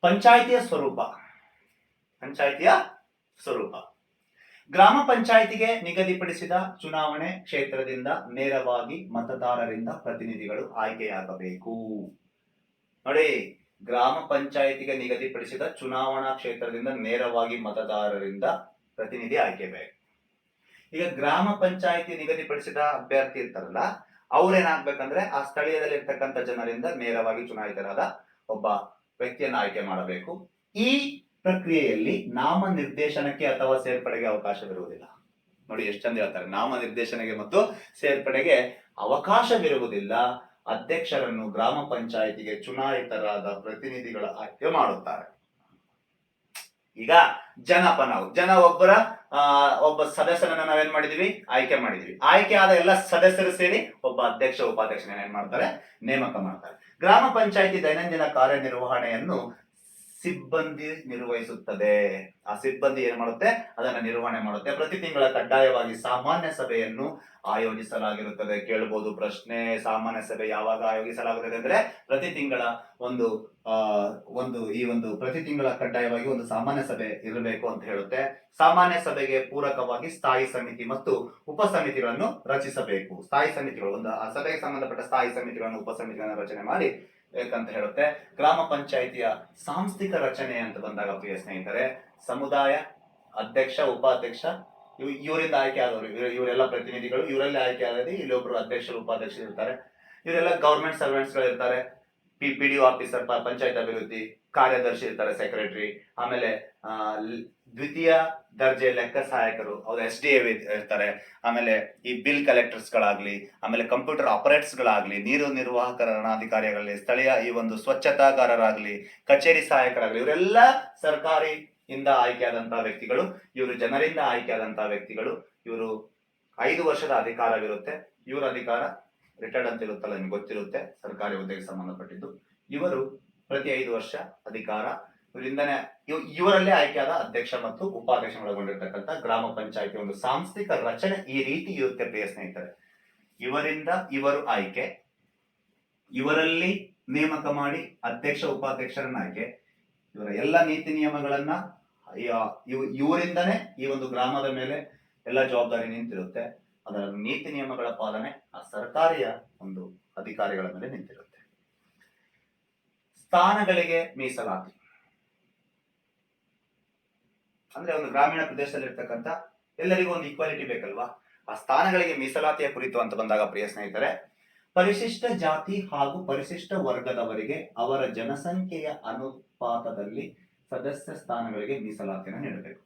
ಪಂಚಾಯಿತಿಯ ಸ್ವರೂಪ. ಪಂಚಾಯಿತಿಯ ಸ್ವರೂಪ. ಗ್ರಾಮ ಪಂಚಾಯಿತಿಗೆ ನಿಗದಿಪಡಿಸಿದ ಚುನಾವಣೆ ಕ್ಷೇತ್ರದಿಂದ ನೇರವಾಗಿ ಮತದಾರರಿಂದ ಪ್ರತಿನಿಧಿಗಳು ಆಯ್ಕೆಯಾಗಬೇಕು. ನೋಡಿ, ಗ್ರಾಮ ಪಂಚಾಯಿತಿಗೆ ನಿಗದಿಪಡಿಸಿದ ಚುನಾವಣಾ ಕ್ಷೇತ್ರದಿಂದ ನೇರವಾಗಿ ಮತದಾರರಿಂದ ಪ್ರತಿನಿಧಿ ಆಯ್ಕೆ ಈಗ ಗ್ರಾಮ ಪಂಚಾಯಿತಿ ನಿಗದಿಪಡಿಸಿದ ಅಭ್ಯರ್ಥಿ ಇರ್ತಾರಲ್ಲ, ಅವ್ರೇನಾಗ್ಬೇಕಂದ್ರೆ ಆ ಸ್ಥಳೀಯದಲ್ಲಿ ಇರ್ತಕ್ಕಂಥ ಜನರಿಂದ ನೇರವಾಗಿ ಚುನಾಯಿತರಾದ ಒಬ್ಬ ವ್ಯಕ್ತಿಯನ್ನು ಆಯ್ಕೆ ಮಾಡಬೇಕು. ಈ ಪ್ರಕ್ರಿಯೆಯಲ್ಲಿ ನಾಮ ನಿರ್ದೇಶನಕ್ಕೆ ಅಥವಾ ಸೇರ್ಪಡೆಗೆ ಅವಕಾಶವಿರುವುದಿಲ್ಲ. ನೋಡಿ ಎಷ್ಟು ಚಂದ ಹೇಳ್ತಾರೆ. ನಾಮ ನಿರ್ದೇಶನಕ್ಕೆ ಮತ್ತು ಸೇರ್ಪಡೆಗೆ ಅವಕಾಶವಿರುವುದಿಲ್ಲ. ಅಧ್ಯಕ್ಷರನ್ನು ಗ್ರಾಮ ಪಂಚಾಯಿತಿಗೆ ಚುನಾಯಿತರಾದ ಪ್ರತಿನಿಧಿಗಳ ಆಯ್ಕೆ ಮಾಡುತ್ತಾರೆ. ಈಗ ಜನಪ ನಾವು. ಜನ ಒಬ್ಬರ ಒಬ್ಬ ಸದಸ್ಯರನ್ನ ನಾವೇನ್ ಮಾಡಿದೀವಿ? ಆಯ್ಕೆ ಮಾಡಿದೀವಿ. ಆಯ್ಕೆ ಆದ ಎಲ್ಲ ಸದಸ್ಯರು ಸೇರಿ ಒಬ್ಬ ಅಧ್ಯಕ್ಷ ಉಪಾಧ್ಯಕ್ಷನ ಏನ್ ಮಾಡ್ತಾರೆ? ನೇಮಕ ಮಾಡ್ತಾರೆ. ಗ್ರಾಮ ಪಂಚಾಯಿತಿ ದೈನಂದಿನ ಕಾರ್ಯನಿರ್ವಹಣೆಯನ್ನು ಸಿಬ್ಬಂದಿ ನಿರ್ವಹಿಸುತ್ತದೆ. ಆ ಸಿಬ್ಬಂದಿ ಏನ್ ಮಾಡುತ್ತೆ? ಅದನ್ನ ನಿರ್ವಹಣೆ ಮಾಡುತ್ತೆ. ಪ್ರತಿ ತಿಂಗಳ ಕಡ್ಡಾಯವಾಗಿ ಸಾಮಾನ್ಯ ಸಭೆಯನ್ನು ಆಯೋಜಿಸಲಾಗಿರುತ್ತದೆ. ಕೇಳಬಹುದು ಪ್ರಶ್ನೆ, ಸಾಮಾನ್ಯ ಸಭೆ ಯಾವಾಗ ಆಯೋಜಿಸಲಾಗುತ್ತದೆ ಅಂದ್ರೆ ಪ್ರತಿ ತಿಂಗಳ ಒಂದು ಒಂದು, ಈ ಒಂದು ಪ್ರತಿ ತಿಂಗಳ ಕಡ್ಡಾಯವಾಗಿ ಒಂದು ಸಾಮಾನ್ಯ ಸಭೆ ಇರಬೇಕು ಅಂತ ಹೇಳುತ್ತೆ. ಸಾಮಾನ್ಯ ಸಭೆಗೆ ಪೂರಕವಾಗಿ ಸ್ಥಾಯಿ ಸಮಿತಿ ಮತ್ತು ಉಪ ಸಮಿತಿಗಳನ್ನು ರಚಿಸಬೇಕು. ಸ್ಥಾಯಿ ಸಮಿತಿಗಳು ಒಂದು, ಆ ಸಭೆಗೆ ಸಂಬಂಧಪಟ್ಟ ಸ್ಥಾಯಿ ಸಮಿತಿಗಳನ್ನು, ಉಪ ಸಮಿತಿಗಳನ್ನು ರಚನೆ ಮಾಡಿ ಬೇಕಂತ ಹೇಳುತ್ತೆ. ಗ್ರಾಮ ಪಂಚಾಯಿತಿಯ ಸಾಂಸ್ಥಿಕ ರಚನೆ ಅಂತ ಬಂದಾಗ ಪ್ರಿಯ ಸ್ನೇಹಿತರೆ, ಸಮುದಾಯ ಅಧ್ಯಕ್ಷ, ಉಪಾಧ್ಯಕ್ಷ, ಇವ್ ಇವರಿಂದ ಆಯ್ಕೆ ಆದವರು. ಇವ್ರ- ಇವರೆಲ್ಲ ಪ್ರತಿನಿಧಿಗಳು, ಇವರಲ್ಲಿ ಆಯ್ಕೆ ಇಲ್ಲಿ ಇಲ್ಲೊಬ್ರು ಅಧ್ಯಕ್ಷರು, ಉಪಾಧ್ಯಕ್ಷರು ಇರ್ತಾರೆ. ಇವರೆಲ್ಲ ಗೌರ್ಮೆಂಟ್ ಸರ್ವೆಂಟ್ಸ್ಗಳು ಇರ್ತಾರೆ P P D officer panchayat ಅಭಿವೃದ್ಧಿ ಕಾರ್ಯದರ್ಶಿ ಇರ್ತಾರೆ ಸೆಕ್ರೆಟರಿ ಆಮೇಲೆ ದ್ವಿತೀಯ ದರ್ಜೆ ಲೆಕ್ಕ ಸಹಾಯಕರು, ಅವ್ರು ಎಸ್ ಡಿ ಎ ಇರ್ತಾರೆ. ಆಮೇಲೆ ಈ ಬಿಲ್ ಕಲೆಕ್ಟರ್ಸ್ ಗಳಾಗ್ಲಿ, ಆಮೇಲೆ ಕಂಪ್ಯೂಟರ್ ಆಪರೇಟರ್ಸ್ ಗಳಾಗ್ಲಿ, ನೀರು ನಿರ್ವಾಹಕರಣಾಧಿಕಾರಿಗಳಲ್ಲಿ ಸ್ಥಳೀಯ ಈ ಒಂದು ಸ್ವಚ್ಛತಾಗಾರರಾಗ್ಲಿ, ಕಚೇರಿ ಸಹಾಯಕರಾಗ್ಲಿ, ಇವರೆಲ್ಲ ಸರ್ಕಾರಿ ಇಂದ ಆಯ್ಕೆಯಾದಂತಹ ವ್ಯಕ್ತಿಗಳು. ಇವರು ಜನರಿಂದ ಆಯ್ಕೆಯಾದಂತಹ ವ್ಯಕ್ತಿಗಳು. ಇವರು ಐದು ವರ್ಷದ ಅಧಿಕಾರವಿರುತ್ತೆ. ಇವರ ಅಧಿಕಾರ ರಿಟೈರ್ಡ್ ಅಂತ ಇರುತ್ತಲ್ಲ, ನಿಮ್ಗೆ ಗೊತ್ತಿರುತ್ತೆ, ಸರ್ಕಾರಿ ಹುದ್ದೆಗೆ ಸಂಬಂಧಪಟ್ಟಿದ್ದು. ಇವರು ಪ್ರತಿ ಐದು ವರ್ಷ ಅಧಿಕಾರ, ಇವರಿಂದನೇ ಇವ್- ಇವರಲ್ಲೇ ಆಯ್ಕೆಯಾದ ಅಧ್ಯಕ್ಷ ಮತ್ತು ಉಪಾಧ್ಯಕ್ಷ ಒಳಗೊಂಡಿರ್ತಕ್ಕಂಥ ಗ್ರಾಮ ಪಂಚಾಯತಿ ಒಂದು ಸಾಂಸ್ಥಿಕ ರಚನೆ ಈ ರೀತಿ ಇರುತ್ತೆ ಪ್ರಿಯ ಸ್ನೇಹಿತರೆ. ಇವರಿಂದ ಇವರು ಆಯ್ಕೆ, ಇವರಲ್ಲಿ ನೇಮಕ ಮಾಡಿ ಅಧ್ಯಕ್ಷ, ಉಪಾಧ್ಯಕ್ಷರನ್ನ ಆಯ್ಕೆ. ಇವರ ಎಲ್ಲ ನೀತಿ ನಿಯಮಗಳನ್ನ ಇವರಿಂದನೇ ಈ ಒಂದು ಗ್ರಾಮದ ಮೇಲೆ ಎಲ್ಲ ಜವಾಬ್ದಾರಿ ನಿಂತಿರುತ್ತೆ. ಅದರ ನೀತಿ ನಿಯಮಗಳ ಪಾಲನೆ ಆ ಸರ್ಕಾರಿಯ ಒಂದು ಅಧಿಕಾರಿಗಳ ಮೇಲೆ ನಿಂತಿರುತ್ತೆ. ಸ್ಥಾನಗಳಿಗೆ ಮೀಸಲಾತಿ. ಅಂದ್ರೆ ಒಂದು ಗ್ರಾಮೀಣ ಪ್ರದೇಶದಲ್ಲಿ ಇರ್ತಕ್ಕಂಥ ಎಲ್ಲರಿಗೂ ಒಂದು ಈಕ್ವಾಲಿಟಿ ಬೇಕಲ್ವಾ? ಆ ಸ್ಥಾನಗಳಿಗೆ ಮೀಸಲಾತಿಯ ಕುರಿತು ಅಂತ ಬಂದಾಗ ಪ್ರಿಯ ಸ್ನೇಹಿತರೆ, ಪರಿಶಿಷ್ಟ ಜಾತಿ ಹಾಗೂ ಪರಿಶಿಷ್ಟ ವರ್ಗದವರಿಗೆ ಅವರ ಜನಸಂಖ್ಯೆಯ ಅನುಪಾತದಲ್ಲಿ ಸದಸ್ಯ ಸ್ಥಾನಗಳಿಗೆ ಮೀಸಲಾತಿಯನ್ನು ನೀಡಬೇಕು.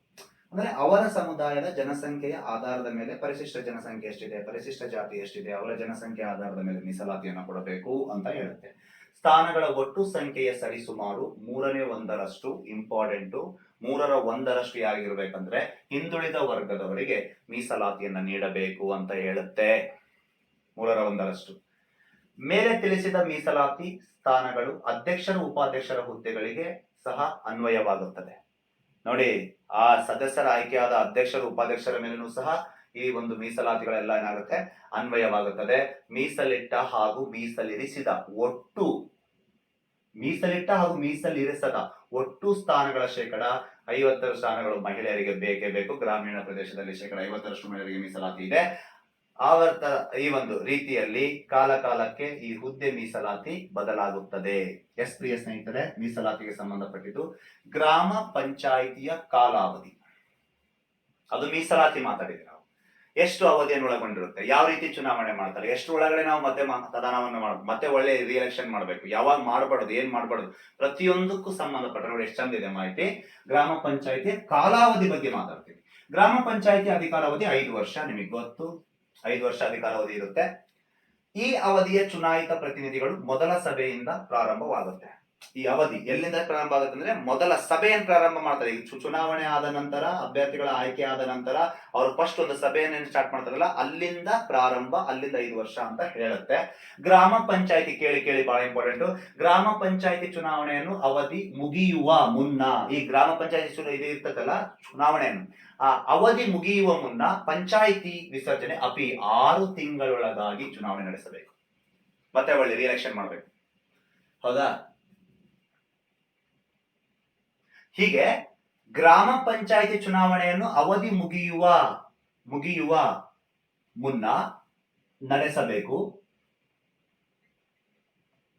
ಅಂದ್ರೆ ಅವರ ಸಮುದಾಯದ ಜನಸಂಖ್ಯೆಯ ಆಧಾರದ ಮೇಲೆ ಪರಿಶಿಷ್ಟ ಜನಸಂಖ್ಯೆ ಎಷ್ಟಿದೆ, ಪರಿಶಿಷ್ಟ ಜಾತಿ ಎಷ್ಟಿದೆ, ಅವರ ಜನಸಂಖ್ಯೆ ಆಧಾರದ ಮೇಲೆ ಮೀಸಲಾತಿಯನ್ನು ಕೊಡಬೇಕು ಅಂತ ಹೇಳುತ್ತೆ. ಸ್ಥಾನಗಳ ಒಟ್ಟು ಸಂಖ್ಯೆಯ ಸರಿಸುಮಾರು ಮೂರನೇ ಒಂದರಷ್ಟು ಇಂಪಾರ್ಟೆಂಟು ಮೂರರ ಒಂದರಷ್ಟು ಯಾರಿಗಿರ್ಬೇಕಂದ್ರೆ ಹಿಂದುಳಿದ ವರ್ಗದವರಿಗೆ ಮೀಸಲಾತಿಯನ್ನ ನೀಡಬೇಕು ಅಂತ ಹೇಳುತ್ತೆ. ಮೂರರ ಒಂದರಷ್ಟು. ಮೇಲೆ ತಿಳಿಸಿದ ಮೀಸಲಾತಿ ಸ್ಥಾನಗಳು ಅಧ್ಯಕ್ಷರು, ಉಪಾಧ್ಯಕ್ಷರ ಹುದ್ದೆಗಳಿಗೆ ಸಹ ಅನ್ವಯವಾಗುತ್ತದೆ. ನೋಡಿ, ಆ ಸದಸ್ಯರ ಆಯ್ಕೆಯಾದ ಅಧ್ಯಕ್ಷರು, ಉಪಾಧ್ಯಕ್ಷರ ಮೇಲೂ ಸಹ ಈ ಒಂದು ಮೀಸಲಾತಿಗಳೆಲ್ಲ ಏನಾಗುತ್ತೆ? ಅನ್ವಯವಾಗುತ್ತದೆ. ಮೀಸಲಿಟ್ಟ ಹಾಗೂ ಮೀಸಲಿರಿಸಿದ, ಒಟ್ಟು ಮೀಸಲಿಟ್ಟ ಹಾಗೂ ಮೀಸಲಿರಿಸದ ಒಟ್ಟು ಸ್ಥಾನಗಳ ಶೇಕಡ ಐವತ್ತರ ಸ್ಥಾನಗಳು ಮಹಿಳೆಯರಿಗೆ ಬೇಕೇ ಬೇಕು. ಗ್ರಾಮೀಣ ಪ್ರದೇಶದಲ್ಲಿ ಶೇಕಡ ಐವತ್ತರಷ್ಟು ಮಹಿಳೆಯರಿಗೆ ಮೀಸಲಾತಿ ಇದೆ. ಆವರ್ತ ಈ ಒಂದು ರೀತಿಯಲ್ಲಿ ಕಾಲ ಕಾಲಕ್ಕೆ ಈ ಹುದ್ದೆ ಮೀಸಲಾತಿ ಬದಲಾಗುತ್ತದೆ. ಎಸ್ ಪ್ರಿಯ ಸ್ನೇಹಿತರೆ, ಮೀಸಲಾತಿಗೆ ಸಂಬಂಧಪಟ್ಟಿದ್ದು ಗ್ರಾಮ ಪಂಚಾಯಿತಿಯ ಕಾಲಾವಧಿ. ಅದು ಮೀಸಲಾತಿ ಮಾತಾಡಿದ್ರೆ ನಾವು. ಎಷ್ಟು ಅವಧಿಯನ್ನು ಒಳಗೊಂಡಿರುತ್ತೆ? ಯಾವ ರೀತಿ ಚುನಾವಣೆ ಮಾಡ್ತಾರೆ? ಎಷ್ಟು ಒಳಗಡೆ ನಾವು ಮತ್ತೆ ಮತದಾನವನ್ನು ಮಾಡಬೇಕು? ಮತ್ತೆ ಒಳ್ಳೆ ರಿಎಲೆಕ್ಷನ್ ಮಾಡಬೇಕು? ಯಾವಾಗ ಮಾಡಬಾರ್ದು? ಏನ್ ಮಾಡಬಾರ್ದು? ಪ್ರತಿಯೊಂದಕ್ಕೂ ಸಂಬಂಧಪಟ್ಟ ನೋಡಿ, ಎಷ್ಟು ಚಂದ ಇದೆ ಮಾಹಿತಿ. ಗ್ರಾಮ ಪಂಚಾಯಿತಿ ಕಾಲಾವಧಿ ಬಗ್ಗೆ ಮಾತಾಡ್ತೀವಿ. ಗ್ರಾಮ ಪಂಚಾಯಿತಿ ಅಧಿಕಾರಾವಧಿ ಐದು ವರ್ಷ, ನಿಮಗೆ ಗೊತ್ತು. ಐದು ವರ್ಷ ಅಧಿಕಾರಾವಧಿ ಇರುತ್ತೆ. ಈ ಅವಧಿಯ ಚುನಾಯಿತ ಪ್ರತಿನಿಧಿಗಳು ಮೊದಲ ಸಭೆಯಿಂದ ಪ್ರಾರಂಭವಾಗುತ್ತೆ. ಈ ಅವಧಿ ಎಲ್ಲಿಂದ ಪ್ರಾರಂಭ ಆಗುತ್ತೆ ಅಂದ್ರೆ ಮೊದಲ ಸಭೆಯನ್ನು ಪ್ರಾರಂಭ ಮಾಡ್ತಾರೆ. ಈಗ ಚುನಾವಣೆ ಆದ ನಂತರ, ಅಭ್ಯರ್ಥಿಗಳ ಆಯ್ಕೆ ಆದ ನಂತರ ಅವ್ರು ಫಸ್ಟ್ ಒಂದು ಸಭೆಯನ್ನು ಸ್ಟಾರ್ಟ್ ಮಾಡ್ತಾರಲ್ಲ, ಅಲ್ಲಿಂದ ಪ್ರಾರಂಭ, ಅಲ್ಲಿಂದ ಐದು ವರ್ಷ ಅಂತ ಹೇಳುತ್ತೆ. ಗ್ರಾಮ ಪಂಚಾಯತಿ ಕೇಳಿ ಕೇಳಿ ಬಹಳ ಇಂಪಾರ್ಟೆಂಟ್ ಗ್ರಾಮ ಪಂಚಾಯತಿ ಚುನಾವಣೆಯನ್ನು ಅವಧಿ ಮುಗಿಯುವ ಮುನ್ನ, ಈ ಗ್ರಾಮ ಪಂಚಾಯತಿ ಇದು ಇರ್ತದಲ್ಲ ಚುನಾವಣೆಯನ್ನು, ಆ ಅವಧಿ ಮುಗಿಯುವ ಮುನ್ನ ಪಂಚಾಯಿತಿ ವಿಸರ್ಜನೆ ಅಪಿ ಆರು ತಿಂಗಳೊಳಗಾಗಿ ಚುನಾವಣೆ ನಡೆಸಬೇಕು. ಮತ್ತೆ ಒಳ್ಳೆ ರಿಎಲೆಕ್ಷನ್ ಮಾಡಬೇಕು. ಹೌದಾ? ಹೀಗೆ ಗ್ರಾಮ ಪಂಚಾಯಿತಿ ಚುನಾವಣೆಯನ್ನು ಅವಧಿ ಮುಗಿಯುವ ಮುಗಿಯುವ ಮುನ್ನ ನಡೆಸಬೇಕು.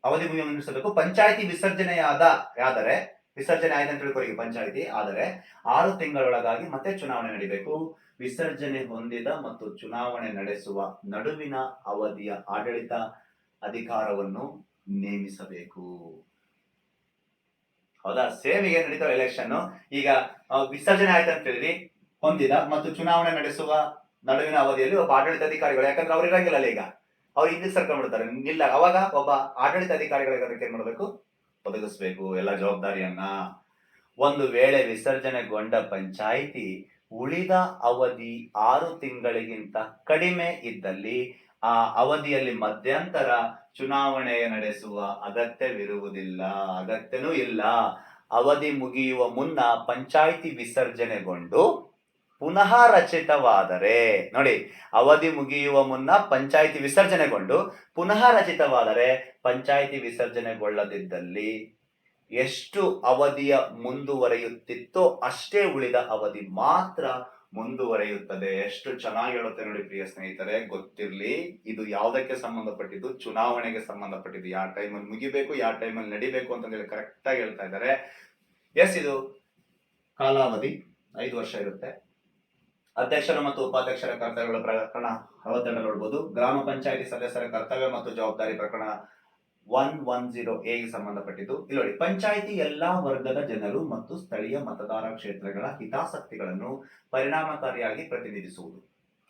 ಅವಧಿ ಮುಗಿಯುವ ನಡೆಸಬೇಕು. ಪಂಚಾಯಿತಿ ವಿಸರ್ಜನೆಯಾದ, ಆದರೆ, ವಿಸರ್ಜನೆ ಆಯ್ತು ಅಂತ ಪಂಚಾಯಿತಿ, ಆದರೆ ಆರು ತಿಂಗಳೊಳಗಾಗಿ ಮತ್ತೆ ಚುನಾವಣೆ ನಡೀಬೇಕು. ವಿಸರ್ಜನೆ ಹೊಂದಿದ ಮತ್ತು ಚುನಾವಣೆ ನಡೆಸುವ ನಡುವಿನ ಅವಧಿಯ ಆಡಳಿತ ಅಧಿಕಾರವನ್ನು ನೇಮಿಸಬೇಕು. ಹೌದಾ? ಸೇಮ್ ಈಗ ನಡೀತಾವ ಎಲೆಕ್ಷನ್ ಈಗ ವಿಸರ್ಜನೆ ಆಯ್ತು ಅಂತ ಹೇಳಿದ್ರಿ, ಹೊಂದಿದ ಮತ್ತು ಚುನಾವಣೆ ನಡೆಸುವ ನಡುವಿನ ಅವಧಿಯಲ್ಲಿ ಒಬ್ಬ ಆಡಳಿತಾಧಿಕಾರಿಗಳು, ಯಾಕಂದ್ರೆ ಅವ್ರು ಇರಂಗಿಲ್ಲ ಈಗ. ಅವ್ರು ಹಿಂದೆ ಸರ್ಕೊಂಡ್ಬಿಡ್ತಾರೆ. ಇಲ್ಲ, ಅವಾಗ ಒಬ್ಬ ಆಡಳಿತಾಧಿಕಾರಿಗಳಿಗೆ ಅದಕ್ಕೆ ಏನ್ ಮಾಡ್ಬೇಕು? ಒದಗಿಸ್ಬೇಕು, ಎಲ್ಲ ಜವಾಬ್ದಾರಿಯನ್ನ. ಒಂದು ವೇಳೆ ವಿಸರ್ಜನೆಗೊಂಡ ಪಂಚಾಯಿತಿ ಉಳಿದ ಅವಧಿ ಆರು ತಿಂಗಳಿಗಿಂತ ಕಡಿಮೆ ಇದ್ದಲ್ಲಿ ಆ ಅವಧಿಯಲ್ಲಿ ಮಧ್ಯಂತರ ಚುನಾವಣೆ ನಡೆಸುವ ಅಗತ್ಯವಿರುವುದಿಲ್ಲ, ಅಗತ್ಯನೂ ಇಲ್ಲ. ಅವಧಿ ಮುಗಿಯುವ ಮುನ್ನ ಪಂಚಾಯಿತಿ ವಿಸರ್ಜನೆಗೊಂಡು ಪುನಃ ರಚಿತವಾದರೆ, ನೋಡಿ, ಅವಧಿ ಮುಗಿಯುವ ಮುನ್ನ ಪಂಚಾಯಿತಿ ವಿಸರ್ಜನೆಗೊಂಡು ಪುನಃ ರಚಿತವಾದರೆ ಪಂಚಾಯಿತಿ ವಿಸರ್ಜನೆಗೊಳ್ಳದಿದ್ದಲ್ಲಿ ಎಷ್ಟು ಅವಧಿಯ ಮುಂದುವರಿಯುತ್ತಿತ್ತೋ ಅಷ್ಟೇ ಉಳಿದ ಅವಧಿ ಮಾತ್ರ ಮುಂದುವರಿಯುತ್ತದೆ. ಎಷ್ಟು ಚೆನ್ನಾಗಿ ಹೇಳುತ್ತೆ ನೋಡಿ ಪ್ರಿಯ ಸ್ನೇಹಿತರೆ, ಗೊತ್ತಿರ್ಲಿ. ಇದು ಯಾವುದಕ್ಕೆ ಸಂಬಂಧಪಟ್ಟಿದ್ದು? ಚುನಾವಣೆಗೆ ಸಂಬಂಧಪಟ್ಟಿದ್ದು. ಯಾವ ಟೈಮಲ್ಲಿ ಮುಗಿಬೇಕು, ಯಾವ ಟೈಮಲ್ಲಿ ನಡಿಬೇಕು ಅಂತ ಹೇಳಿ ಕರೆಕ್ಟ್ ಆಗಿ ಹೇಳ್ತಾ ಇದ್ದಾರೆ. ಎಸ್ ಇದು ಕಾಲಾವಧಿ. ಐದು ವರ್ಷ ಇರುತ್ತೆ. ಅಧ್ಯಕ್ಷರ ಮತ್ತು ಉಪಾಧ್ಯಕ್ಷರ ಕರ್ತವ್ಯಗಳ ಪ್ರಕರಣ ಅರವತ್ತೆರಡು ನೋಡ್ಬೋದು. ಗ್ರಾಮ ಪಂಚಾಯತಿ ಸದಸ್ಯರ ಕರ್ತವ್ಯ ಮತ್ತು ಜವಾಬ್ದಾರಿ ಪ್ರಕರಣ ಒನ್ ಒನ್ ಜೀರೋ ಎಗೆ ಸಂಬಂಧಪಟ್ಟಿದ್ದು. ಇಲ್ಲಿ ನೋಡಿ, ಪಂಚಾಯಿತಿ ಎಲ್ಲಾ ವರ್ಗದ ಜನರು ಮತ್ತು ಸ್ಥಳೀಯ ಮತದಾರ ಕ್ಷೇತ್ರಗಳ ಹಿತಾಸಕ್ತಿಗಳನ್ನು ಪರಿಣಾಮಕಾರಿಯಾಗಿ ಪ್ರತಿನಿಧಿಸುವುದು.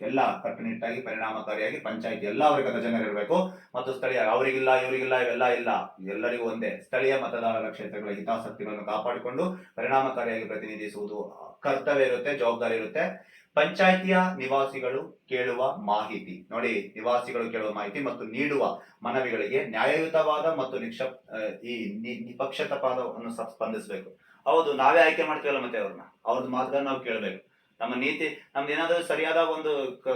ಎಲ್ಲ ಕಟ್ಟುನಿಟ್ಟಾಗಿ ಪರಿಣಾಮಕಾರಿಯಾಗಿ ಪಂಚಾಯಿತಿ ಎಲ್ಲಾ ವರ್ಗದ ಜನರಿರಬೇಕು ಮತ್ತು ಸ್ಥಳೀಯ, ಅವರಿಗಿಲ್ಲ, ಇವರಿಗಿಲ್ಲ, ಇವೆಲ್ಲ ಇಲ್ಲ. ಎಲ್ಲರಿಗೂ ಒಂದೇ, ಸ್ಥಳೀಯ ಮತದಾರರ ಕ್ಷೇತ್ರಗಳ ಹಿತಾಸಕ್ತಿಗಳನ್ನು ಕಾಪಾಡಿಕೊಂಡು ಪರಿಣಾಮಕಾರಿಯಾಗಿ ಪ್ರತಿನಿಧಿಸುವುದು ಕರ್ತವ್ಯ ಇರುತ್ತೆ, ಜವಾಬ್ದಾರಿ ಇರುತ್ತೆ. ಪಂಚಾಯಿತಿಯ ನಿವಾಸಿಗಳು ಕೇಳುವ ಮಾಹಿತಿ. ನೋಡಿ, ನಿವಾಸಿಗಳು ಕೇಳುವ ಮಾಹಿತಿ ಮತ್ತು ನೀಡುವ ಮನವಿಗಳಿಗೆ ನ್ಯಾಯಯುತವಾದ ಮತ್ತು ನಿಕ್ಷ ಈ ನಿಪಕ್ಷಪಾತವನ್ನು ಸ್ಪಂದಿಸಬೇಕು. ಹೌದು, ನಾವೇ ಆಯ್ಕೆ ಮಾಡ್ತೀವಲ್ಲ ಮತ್ತೆ ಅವ್ರನ್ನ? ಅವ್ರದ್ದು ಮಾತ್ರ ನಾವು ಕೇಳಬೇಕು. ನಮ್ಮ ನೀತಿ, ನಮ್ದು ಏನಾದರೂ ಸರಿಯಾದ ಒಂದು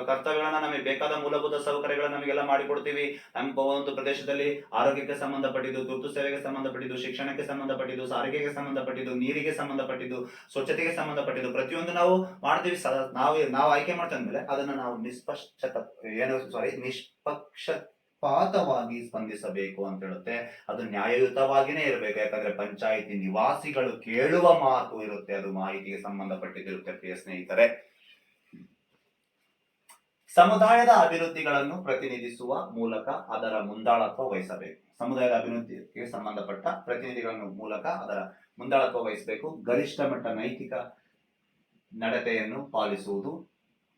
ಕರ್ತವ್ಯಗಳನ್ನ ನಮಗೆ ಬೇಕಾದ ಮೂಲಭೂತ ಸೌಕರ್ಯಗಳನ್ನ ನಮಗೆಲ್ಲ ಮಾಡಿಕೊಡ್ತೀವಿ. ನಮ್ಮ ಒಂದು ಪ್ರದೇಶದಲ್ಲಿ ಆರೋಗ್ಯಕ್ಕೆ ಸಂಬಂಧಪಟ್ಟಿದ್ದು, ತುರ್ತು ಸೇವೆಗೆ ಸಂಬಂಧಪಟ್ಟಿದ್ದು, ಶಿಕ್ಷಣಕ್ಕೆ ಸಂಬಂಧಪಟ್ಟಿದ್ದು, ಸಾರಿಗೆಗೆ ಸಂಬಂಧಪಟ್ಟಿದ್ದು, ನೀರಿಗೆ ಸಂಬಂಧಪಟ್ಟಿದ್ದು, ಸ್ವಚ್ಛತೆಗೆ ಸಂಬಂಧಪಟ್ಟಿದ್ದು ಪ್ರತಿಯೊಂದು ನಾವು ಮಾಡ್ತೀವಿ. ನಾವು ನಾವು ಆಯ್ಕೆ ಮಾಡ್ತಂದ್ಮೇಲೆ ಅದನ್ನ ನಾವು ನಿಸ್ಪಕ್ಷತ ಏನು ಸಾರಿ ನಿಷ್ಪಕ್ಷಪಾತವಾಗಿ ಸ್ಪಂದಿಸಬೇಕು ಅಂತ ಹೇಳುತ್ತೆ. ಅದು ನ್ಯಾಯಯುತವಾಗಿನೇ ಇರಬೇಕು. ಯಾಕಂದ್ರೆ ಪಂಚಾಯಿತಿ ನಿವಾಸಿಗಳು ಕೇಳುವ ಮಾತು ಇರುತ್ತೆ. ಅದು ಮಾಹಿತಿಗೆ ಸಂಬಂಧಪಟ್ಟಿದ್ದಿರುತ್ತೆ ಪ್ರಿಯ ಸ್ನೇಹಿತರೆ. ಸಮುದಾಯದ ಅಭಿವೃದ್ಧಿಗಳನ್ನು ಪ್ರತಿನಿಧಿಸುವ ಮೂಲಕ ಅದರ ಮುಂದಾಳತ್ವ ವಹಿಸಬೇಕು. ಸಮುದಾಯದ ಅಭಿವೃದ್ಧಿಗೆ ಸಂಬಂಧಪಟ್ಟ ಪ್ರತಿನಿಧಿಗಳನ್ನು ಮೂಲಕ ಅದರ ಮುಂದಾಳತ್ವ ವಹಿಸಬೇಕು. ಗರಿಷ್ಠ ಮಟ್ಟ ನೈತಿಕ ನಡತೆಯನ್ನು ಪಾಲಿಸುವುದು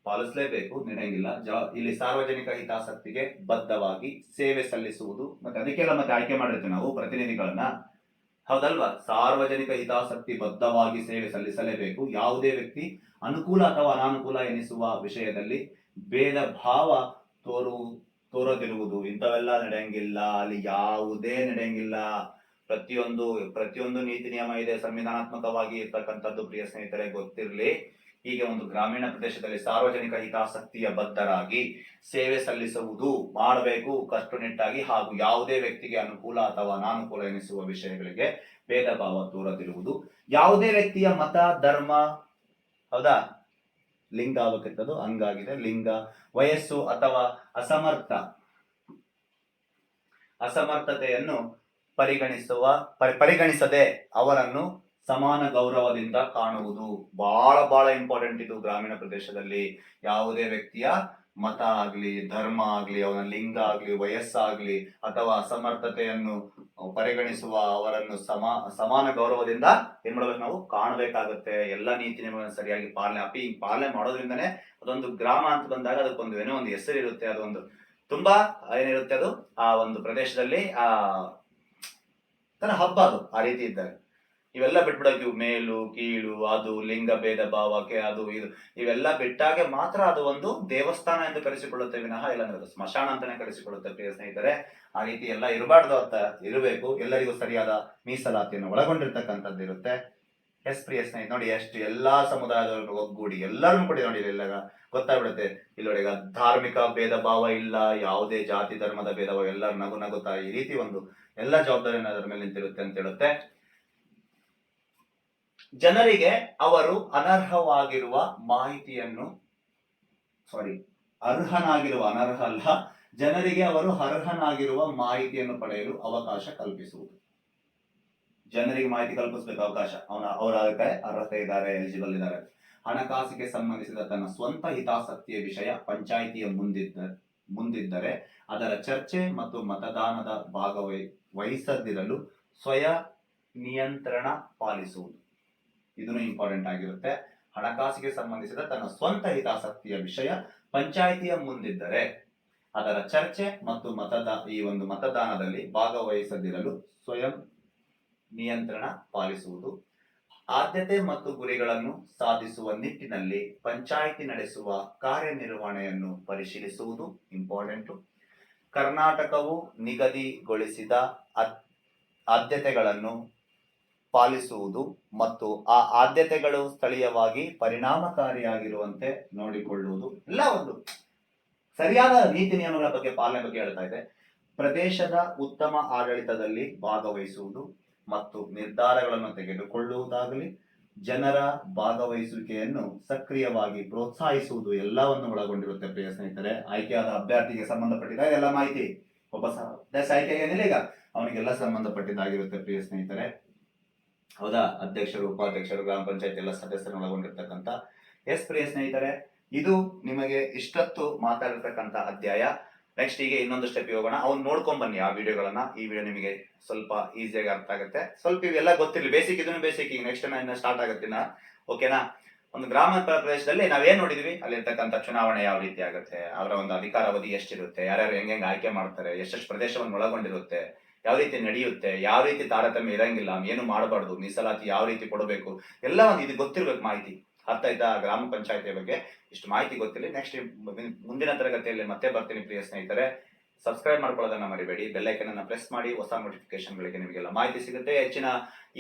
ಪಾಲಿಸಲೇಬೇಕು ನಡೆಯಂಗಿಲ್ಲ ಇಲ್ಲಿ ಸಾರ್ವಜನಿಕ ಹಿತಾಸಕ್ತಿಗೆ ಬದ್ಧವಾಗಿ ಸೇವೆ ಸಲ್ಲಿಸುವುದು ಮತ್ತೆ ಅದಕ್ಕೆಲ್ಲ ಮತ್ತೆ ಆಯ್ಕೆ ಮಾಡಿರ್ತೀವಿ ನಾವು, ಪ್ರತಿನಿಧಿಗಳನ್ನ. ಹೌದಲ್ವಾ? ಸಾರ್ವಜನಿಕ ಹಿತಾಸಕ್ತಿ ಬದ್ಧವಾಗಿ ಸೇವೆ ಸಲ್ಲಿಸಲೇಬೇಕು. ಯಾವುದೇ ವ್ಯಕ್ತಿ ಅನುಕೂಲ ಅಥವಾ ಅನಾನುಕೂಲ ಎನಿಸುವ ವಿಷಯದಲ್ಲಿ ಭೇದ ಭಾವ ತೋರು, ತೋರದಿರುವುದು. ಇಂಥವೆಲ್ಲ ನಡೆಯಂಗಿಲ್ಲ. ಅಲ್ಲಿ ಯಾವುದೇ ನಡೆಯಂಗಿಲ್ಲ. ಪ್ರತಿಯೊಂದು ಪ್ರತಿಯೊಂದು ನೀತಿ, ನಿಯಮ ಇದೆ. ಸಂವಿಧಾನಾತ್ಮಕವಾಗಿ ಇರ್ತಕ್ಕಂಥದ್ದು, ಪ್ರಿಯ ಸ್ನೇಹಿತರೆ, ಗೊತ್ತಿರಲಿ. ಹೀಗೆ ಒಂದು ಗ್ರಾಮೀಣ ಪ್ರದೇಶದಲ್ಲಿ ಸಾರ್ವಜನಿಕ ಹಿತಾಸಕ್ತಿಯ ಬದ್ಧರಾಗಿ ಸೇವೆ ಸಲ್ಲಿಸುವುದು ಮಾಡಬೇಕು ಕಟ್ಟುನಿಟ್ಟಾಗಿ ಹಾಗೂ ಯಾವುದೇ ವ್ಯಕ್ತಿಗೆ ಅನುಕೂಲ ಅಥವಾ ಅನಾನುಕೂಲ ಎನಿಸುವ ವಿಷಯಗಳಿಗೆ ಭೇದ ಭಾವ ದೂರದಿರುವುದು ಯಾವುದೇ ವ್ಯಕ್ತಿಯ ಮತ, ಧರ್ಮ, ಹೌದಾ? ಲಿಂಗ ಆಗಬೇಕಿರ್ತದು, ಹಂಗಾಗಿದೆ. ಲಿಂಗ, ವಯಸ್ಸು ಅಥವಾ ಅಸಮರ್ಥ. ಅಸಮರ್ಥತೆಯನ್ನು ಪರಿಗಣಿಸುವ, ಪರಿ- ಪರಿಗಣಿಸದೆ ಅವರನ್ನು ಸಮಾನ ಗೌರವದಿಂದ ಕಾಣುವುದು. ಬಹಳ ಬಹಳ ಇಂಪಾರ್ಟೆಂಟ್ ಇದು ಗ್ರಾಮೀಣ ಪ್ರದೇಶದಲ್ಲಿ. ಯಾವುದೇ ವ್ಯಕ್ತಿಯ ಮತ ಆಗ್ಲಿ, ಧರ್ಮ ಆಗ್ಲಿ, ಅವನ ಲಿಂಗ ಆಗ್ಲಿ, ವಯಸ್ಸಾಗ್ಲಿ, ಅಥವಾ ಅಸಮರ್ಥತೆಯನ್ನು ಪರಿಗಣಿಸುವ ಅವರನ್ನು ಸಮ, ಸಮಾನ ಗೌರವದಿಂದ ಏನ್ ಮಾಡಬೇಕು ನಾವು? ಕಾಣಬೇಕಾಗುತ್ತೆ. ಎಲ್ಲ ನೀತಿ ನಿಯಮಗಳನ್ನು ಸರಿಯಾಗಿ ಪಾಲನೆ, ಅಪಿ ಪಾಲನೆ ಮಾಡೋದ್ರಿಂದನೇ ಅದೊಂದು ಗ್ರಾಮ ಅಂತ ಬಂದಾಗ ಅದಕ್ಕೊಂದು ಏನೋ ಒಂದು ಹೆಸರಿರುತ್ತೆ ಅದೊಂದು ತುಂಬಾ ಏನಿರುತ್ತೆ ಅದು? ಆ ಒಂದು ಪ್ರದೇಶದಲ್ಲಿ ಆ ತನ್ನ ಹಬ್ಬ ಅದು, ಆ ರೀತಿ ಇದ್ದಾಗ. ಇವೆಲ್ಲ ಬಿಟ್ಬಿಡೋದು ಇವು ಮೇಲು, ಕೀಳು, ಅದು, ಲಿಂಗ ಭೇದ ಭಾವಕ್ಕೆ ಅದು, ಇದು. ಇವೆಲ್ಲ ಬಿಟ್ಟಾಗೆ ಮಾತ್ರ ಅದು ಒಂದು ದೇವಸ್ಥಾನ ಎಂದು ಕರೆಸಿಕೊಳ್ಳುತ್ತೆ ವಿನಃ, ಇಲ್ಲಾಂದ್ರೆ ಅದು ಸ್ಮಶಾನ ಅಂತಾನೆ ಕರೆಸಿಕೊಳ್ಳುತ್ತೆ ಪ್ರಿಯ ಸ್ನೇಹಿತರೆ. ಆ ರೀತಿ ಎಲ್ಲ ಇರಬಾರ್ದು ಅಂತ ಇರಬೇಕು. ಎಲ್ಲರಿಗೂ ಸರಿಯಾದ ಮೀಸಲಾತಿಯನ್ನು ಒಳಗೊಂಡಿರ್ತಕ್ಕಂಥದ್ದು ಇರುತ್ತೆ. ಎಸ್ ಪ್ರಿಯ ಸ್ನೇಹಿತ ನೋಡಿ ಎಷ್ಟು ಎಲ್ಲಾ ಸಮುದಾಯದವರು ಒಗ್ಗೂಡಿ ಎಲ್ಲರೂ ಕೂಡ ನೋಡಿ ಇಲ್ಲ ಗೊತ್ತಾಗ್ಬಿಡುತ್ತೆ. ಇಲ್ಲಿ ಈಗ ಧಾರ್ಮಿಕ ಭೇದ ಭಾವ ಇಲ್ಲ, ಯಾವುದೇ ಜಾತಿ, ಧರ್ಮದ ಭೇದ ಭಾವ ಎಲ್ಲರೂ ನಗು ನಗುತ್ತಾ ಈ ರೀತಿ ಒಂದು ಎಲ್ಲ ಜವಾಬ್ದಾರಿಯನ್ನು ಅದರ ಮೇಲೆ ನಿಂತಿರುತ್ತೆ ಅಂತ ಹೇಳುತ್ತೆ. ಜನರಿಗೆ ಅವರು ಅನರ್ಹವಾಗಿರುವ ಮಾಹಿತಿಯನ್ನು ಸಾರಿ ಅರ್ಹನಾಗಿರುವ, ಅನರ್ಹ ಅಲ್ಲ, ಜನರಿಗೆ ಅವರು ಅರ್ಹನಾಗಿರುವ ಮಾಹಿತಿಯನ್ನು ಪಡೆಯಲು ಅವಕಾಶ ಕಲ್ಪಿಸುವುದು. ಜನರಿಗೆ ಮಾಹಿತಿ ಕಲ್ಪಿಸಬೇಕು, ಅವಕಾಶ. ಅವನ, ಅವರ ಅರ್ಹತೆ ಇದ್ದಾರೆ ಎಲಿಜಿಬಲ್ ಇದ್ದಾರೆ. ಹಣಕಾಸಿಗೆ ಸಂಬಂಧಿಸಿದ ತನ್ನ ಸ್ವಂತ ಹಿತಾಸಕ್ತಿಯ ವಿಷಯ ಪಂಚಾಯಿತಿಯ ಮುಂದಿದ್ದ, ಮುಂದಿದ್ದರೆ ಅದರ ಚರ್ಚೆ ಮತ್ತು ಮತದಾನದ ಭಾಗವಹಿ, ವಹಿಸದಿರಲು ಸ್ವಯ ನಿಯಂತ್ರಣ ಪಾಲಿಸುವುದು. ಇದನ್ನು ಇಂಪಾರ್ಟೆಂಟ್ ಆಗಿರುತ್ತೆ. ಹಣಕಾಸಿಗೆ ಸಂಬಂಧಿಸಿದ ತನ್ನ ಸ್ವಂತ ಹಿತಾಸಕ್ತಿಯ ವಿಷಯ ಪಂಚಾಯಿತಿಯ ಮುಂದಿದ್ದರೆ ಅದರ ಚರ್ಚೆ ಮತ್ತು ಮತದ ಈ ಒಂದು ಮತದಾನದಲ್ಲಿ ಭಾಗವಹಿಸದಿರಲು ಸ್ವಯಂ ನಿಯಂತ್ರಣ ಪಾಲಿಸುವುದು, ಆದ್ಯತೆ ಮತ್ತು ಗುರಿಗಳನ್ನು ಸಾಧಿಸುವ ನಿಟ್ಟಿನಲ್ಲಿ ಪಂಚಾಯಿತಿ ನಡೆಸುವ ಕಾರ್ಯನಿರ್ವಹಣೆಯನ್ನು ಪರಿಶೀಲಿಸುವುದು ಇಂಪಾರ್ಟೆಂಟು ಕರ್ನಾಟಕವು ನಿಗದಿಗೊಳಿಸಿದ ಆದ್- ಆದ್ಯತೆಗಳನ್ನು ಪಾಲಿಸುವುದು ಮತ್ತು ಆ ಆದ್ಯತೆಗಳು ಸ್ಥಳೀಯವಾಗಿ ಪರಿಣಾಮಕಾರಿಯಾಗಿರುವಂತೆ ನೋಡಿಕೊಳ್ಳುವುದು ಎಲ್ಲ ಒಂದು ಸರಿಯಾದ ನೀತಿ ನಿಯಮಗಳ ಬಗ್ಗೆ ಪಾಲನೆ ಬಗ್ಗೆ ಹೇಳ್ತಾ ಇದೆ. ಪ್ರದೇಶದ ಉತ್ತಮ ಆಡಳಿತದಲ್ಲಿ ಭಾಗವಹಿಸುವುದು ಮತ್ತು ನಿರ್ಧಾರಗಳನ್ನು ತೆಗೆದುಕೊಳ್ಳುವುದಾಗಲಿ, ಜನರ ಭಾಗವಹಿಸುವಿಕೆಯನ್ನು ಸಕ್ರಿಯವಾಗಿ ಪ್ರೋತ್ಸಾಹಿಸುವುದು ಎಲ್ಲವನ್ನು ಒಳಗೊಂಡಿರುತ್ತೆ ಪ್ರಿಯ ಸ್ನೇಹಿತರೆ. ಆಯ್ಕೆಯಾದ ಅಭ್ಯರ್ಥಿಗೆ ಸಂಬಂಧಪಟ್ಟಿದ ಎಲ್ಲ ಮಾಹಿತಿ. ಒಬ್ಬ ಸದಸ್ಯ ಆಯ್ಕೆ ಏನಿಲ್ಲ ಈಗ. ಅವನಿಗೆಲ್ಲ ಸಂಬಂಧಪಟ್ಟಿದ್ದಾಗಿರುತ್ತೆ ಪ್ರಿಯ ಸ್ನೇಹಿತರೆ. ಹೌದಾ? ಅಧ್ಯಕ್ಷರು, ಉಪಾಧ್ಯಕ್ಷರು, ಗ್ರಾಮ ಪಂಚಾಯತ್ ಎಲ್ಲ ಸದಸ್ಯರನ್ನು ಒಳಗೊಂಡಿರ್ತಕ್ಕಂಥ ಎಸ್ ಪ್ರಿಯ ಸ್ನೇಹಿತರೆ, ಇದು ನಿಮಗೆ ಇಷ್ಟೊತ್ತು ಮಾತಾಡಿರ್ತಕ್ಕಂಥ ಅಧ್ಯಾಯ. ನೆಕ್ಸ್ಟ್ ಈಗ ಇನ್ನೊಂದು ಸ್ಟೆಪ್ ಹೋಗೋಣ. ಅವ್ನು ನೋಡ್ಕೊಂಡ್ ಬನ್ನಿ ಆ ವಿಡಿಯೋಗಳನ್ನ. ಈ ವಿಡಿಯೋ ನಿಮಗೆ ಸ್ವಲ್ಪ ಈಸಿಯಾಗಿ ಅರ್ಥ ಆಗುತ್ತೆ. ಸ್ವಲ್ಪ ಇವೆಲ್ಲ ಗೊತ್ತಿರಲಿ. ಬೇಸಿಕ್ ಇದನ್ನು ಬೇಸಿಕ್ ಈಗ ನೆಕ್ಸ್ಟ್ ನಾನು ಸ್ಟಾರ್ಟ್ ಆಗುತ್ತೆ ಓಕೆನಾ ಒಂದು ಗ್ರಾಮ ಪ್ರದೇಶದಲ್ಲಿ ನಾವೇನ್ ನೋಡಿದ್ವಿ? ಅಲ್ಲಿರ್ತಕ್ಕಂಥ ಚುನಾವಣೆ ಯಾವ ರೀತಿ ಆಗುತ್ತೆ? ಅದರ ಒಂದು ಅಧಿಕಾರ ಅವಧಿ ಎಷ್ಟಿರುತ್ತೆ? ಯಾರ್ಯಾರು ಹೆಂಗ್ ಆಯ್ಕೆ ಮಾಡ್ತಾರೆ? ಎಷ್ಟೆಷ್ಟು ಪ್ರದೇಶವನ್ನು ಒಳಗೊಂಡಿರುತ್ತೆ? ಯಾವ ರೀತಿ ನಡೆಯುತ್ತೆ, ಯಾವ ರೀತಿ ತಾರತಮ್ಯ ಇರಂಗಿಲ್ಲ, ಏನು ಮಾಡಬಾರ್ದು, ಮೀಸಲಾತಿ ಯಾವ ರೀತಿ ಕೊಡಬೇಕು, ಎಲ್ಲ ಒಂದು ಇದು ಗೊತ್ತಿರ್ಬೇಕು ಮಾಹಿತಿ. ಅರ್ಥ ಆಯ್ತಾ? ಗ್ರಾಮ ಪಂಚಾಯತಿ ಬಗ್ಗೆ ಇಷ್ಟು ಮಾಹಿತಿ ಗೊತ್ತಿಲ್ಲ ನೆಕ್ಸ್ಟ್ ಮುಂದಿನ ತರಗತಿಯಲ್ಲಿ ಮತ್ತೆ ಬರ್ತೀನಿ ಪ್ರಿಯ ಸ್ನೇಹಿತರೆ. ಸಬ್ಸ್ಕ್ರೈಬ್ ಮಾಡ್ಕೊಳ್ಳೋದನ್ನ ಮರಿಬೇಡಿ ಬೆಲ್ಲೈಕನ್ ಅನ್ನ ಪ್ರೆಸ್ ಮಾಡಿ, ಹೊಸ ನೋಟಿಫಿಕೇಶನ್ಗಳಿಗೆ ನಿಮಗೆಲ್ಲ ಮಾಹಿತಿ ಸಿಗುತ್ತೆ. ಹೆಚ್ಚಿನ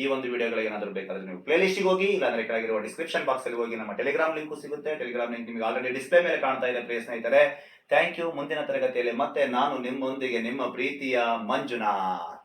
ಈ ಒಂದು ವಿಡಿಯೋಗಳಿಗೆ ಏನಾದರೂ ಬೇಕಾದ್ರೆ ನೀವು ಪ್ಲೇ ಲಿಸ್ಟಿಗೆ ಹೋಗಿ, ಇಲ್ಲಾಂದ್ರೆ ಕೆಳಗಿರುವ ಡಿಸ್ಕ್ರಿಪ್ಷನ್ ಬಾಕ್ಸ್ ಅಲ್ಲಿ ಹೋಗಿ ನಮ್ಮ ಟೆಲಿಗ್ರಾಮ್ ಲಿಂಕು ಸಿಗುತ್ತೆ. ಟೆಲಿಗ್ರಾಮ್ ಲಿಂಕ್ ನಿಮಗೆ ಆಲ್ರೆಡಿ ಡಿಸ್ಪ್ಲೇ ಮೇಲೆ ಕಾಣ್ತಾ ಇದೆ ಪ್ರಿಯ ಸ್ನೇಹಿತರೆ. ಥ್ಯಾಂಕ್ ಯು ಮುಂದಿನ ತರಗತಿಯಲ್ಲಿ ಮತ್ತೆ ನಾನು ನಿಮ್ಮೊಂದಿಗೆ ನಿಮ್ಮ ಪ್ರೀತಿಯ ಮಂಜುನಾಥ್.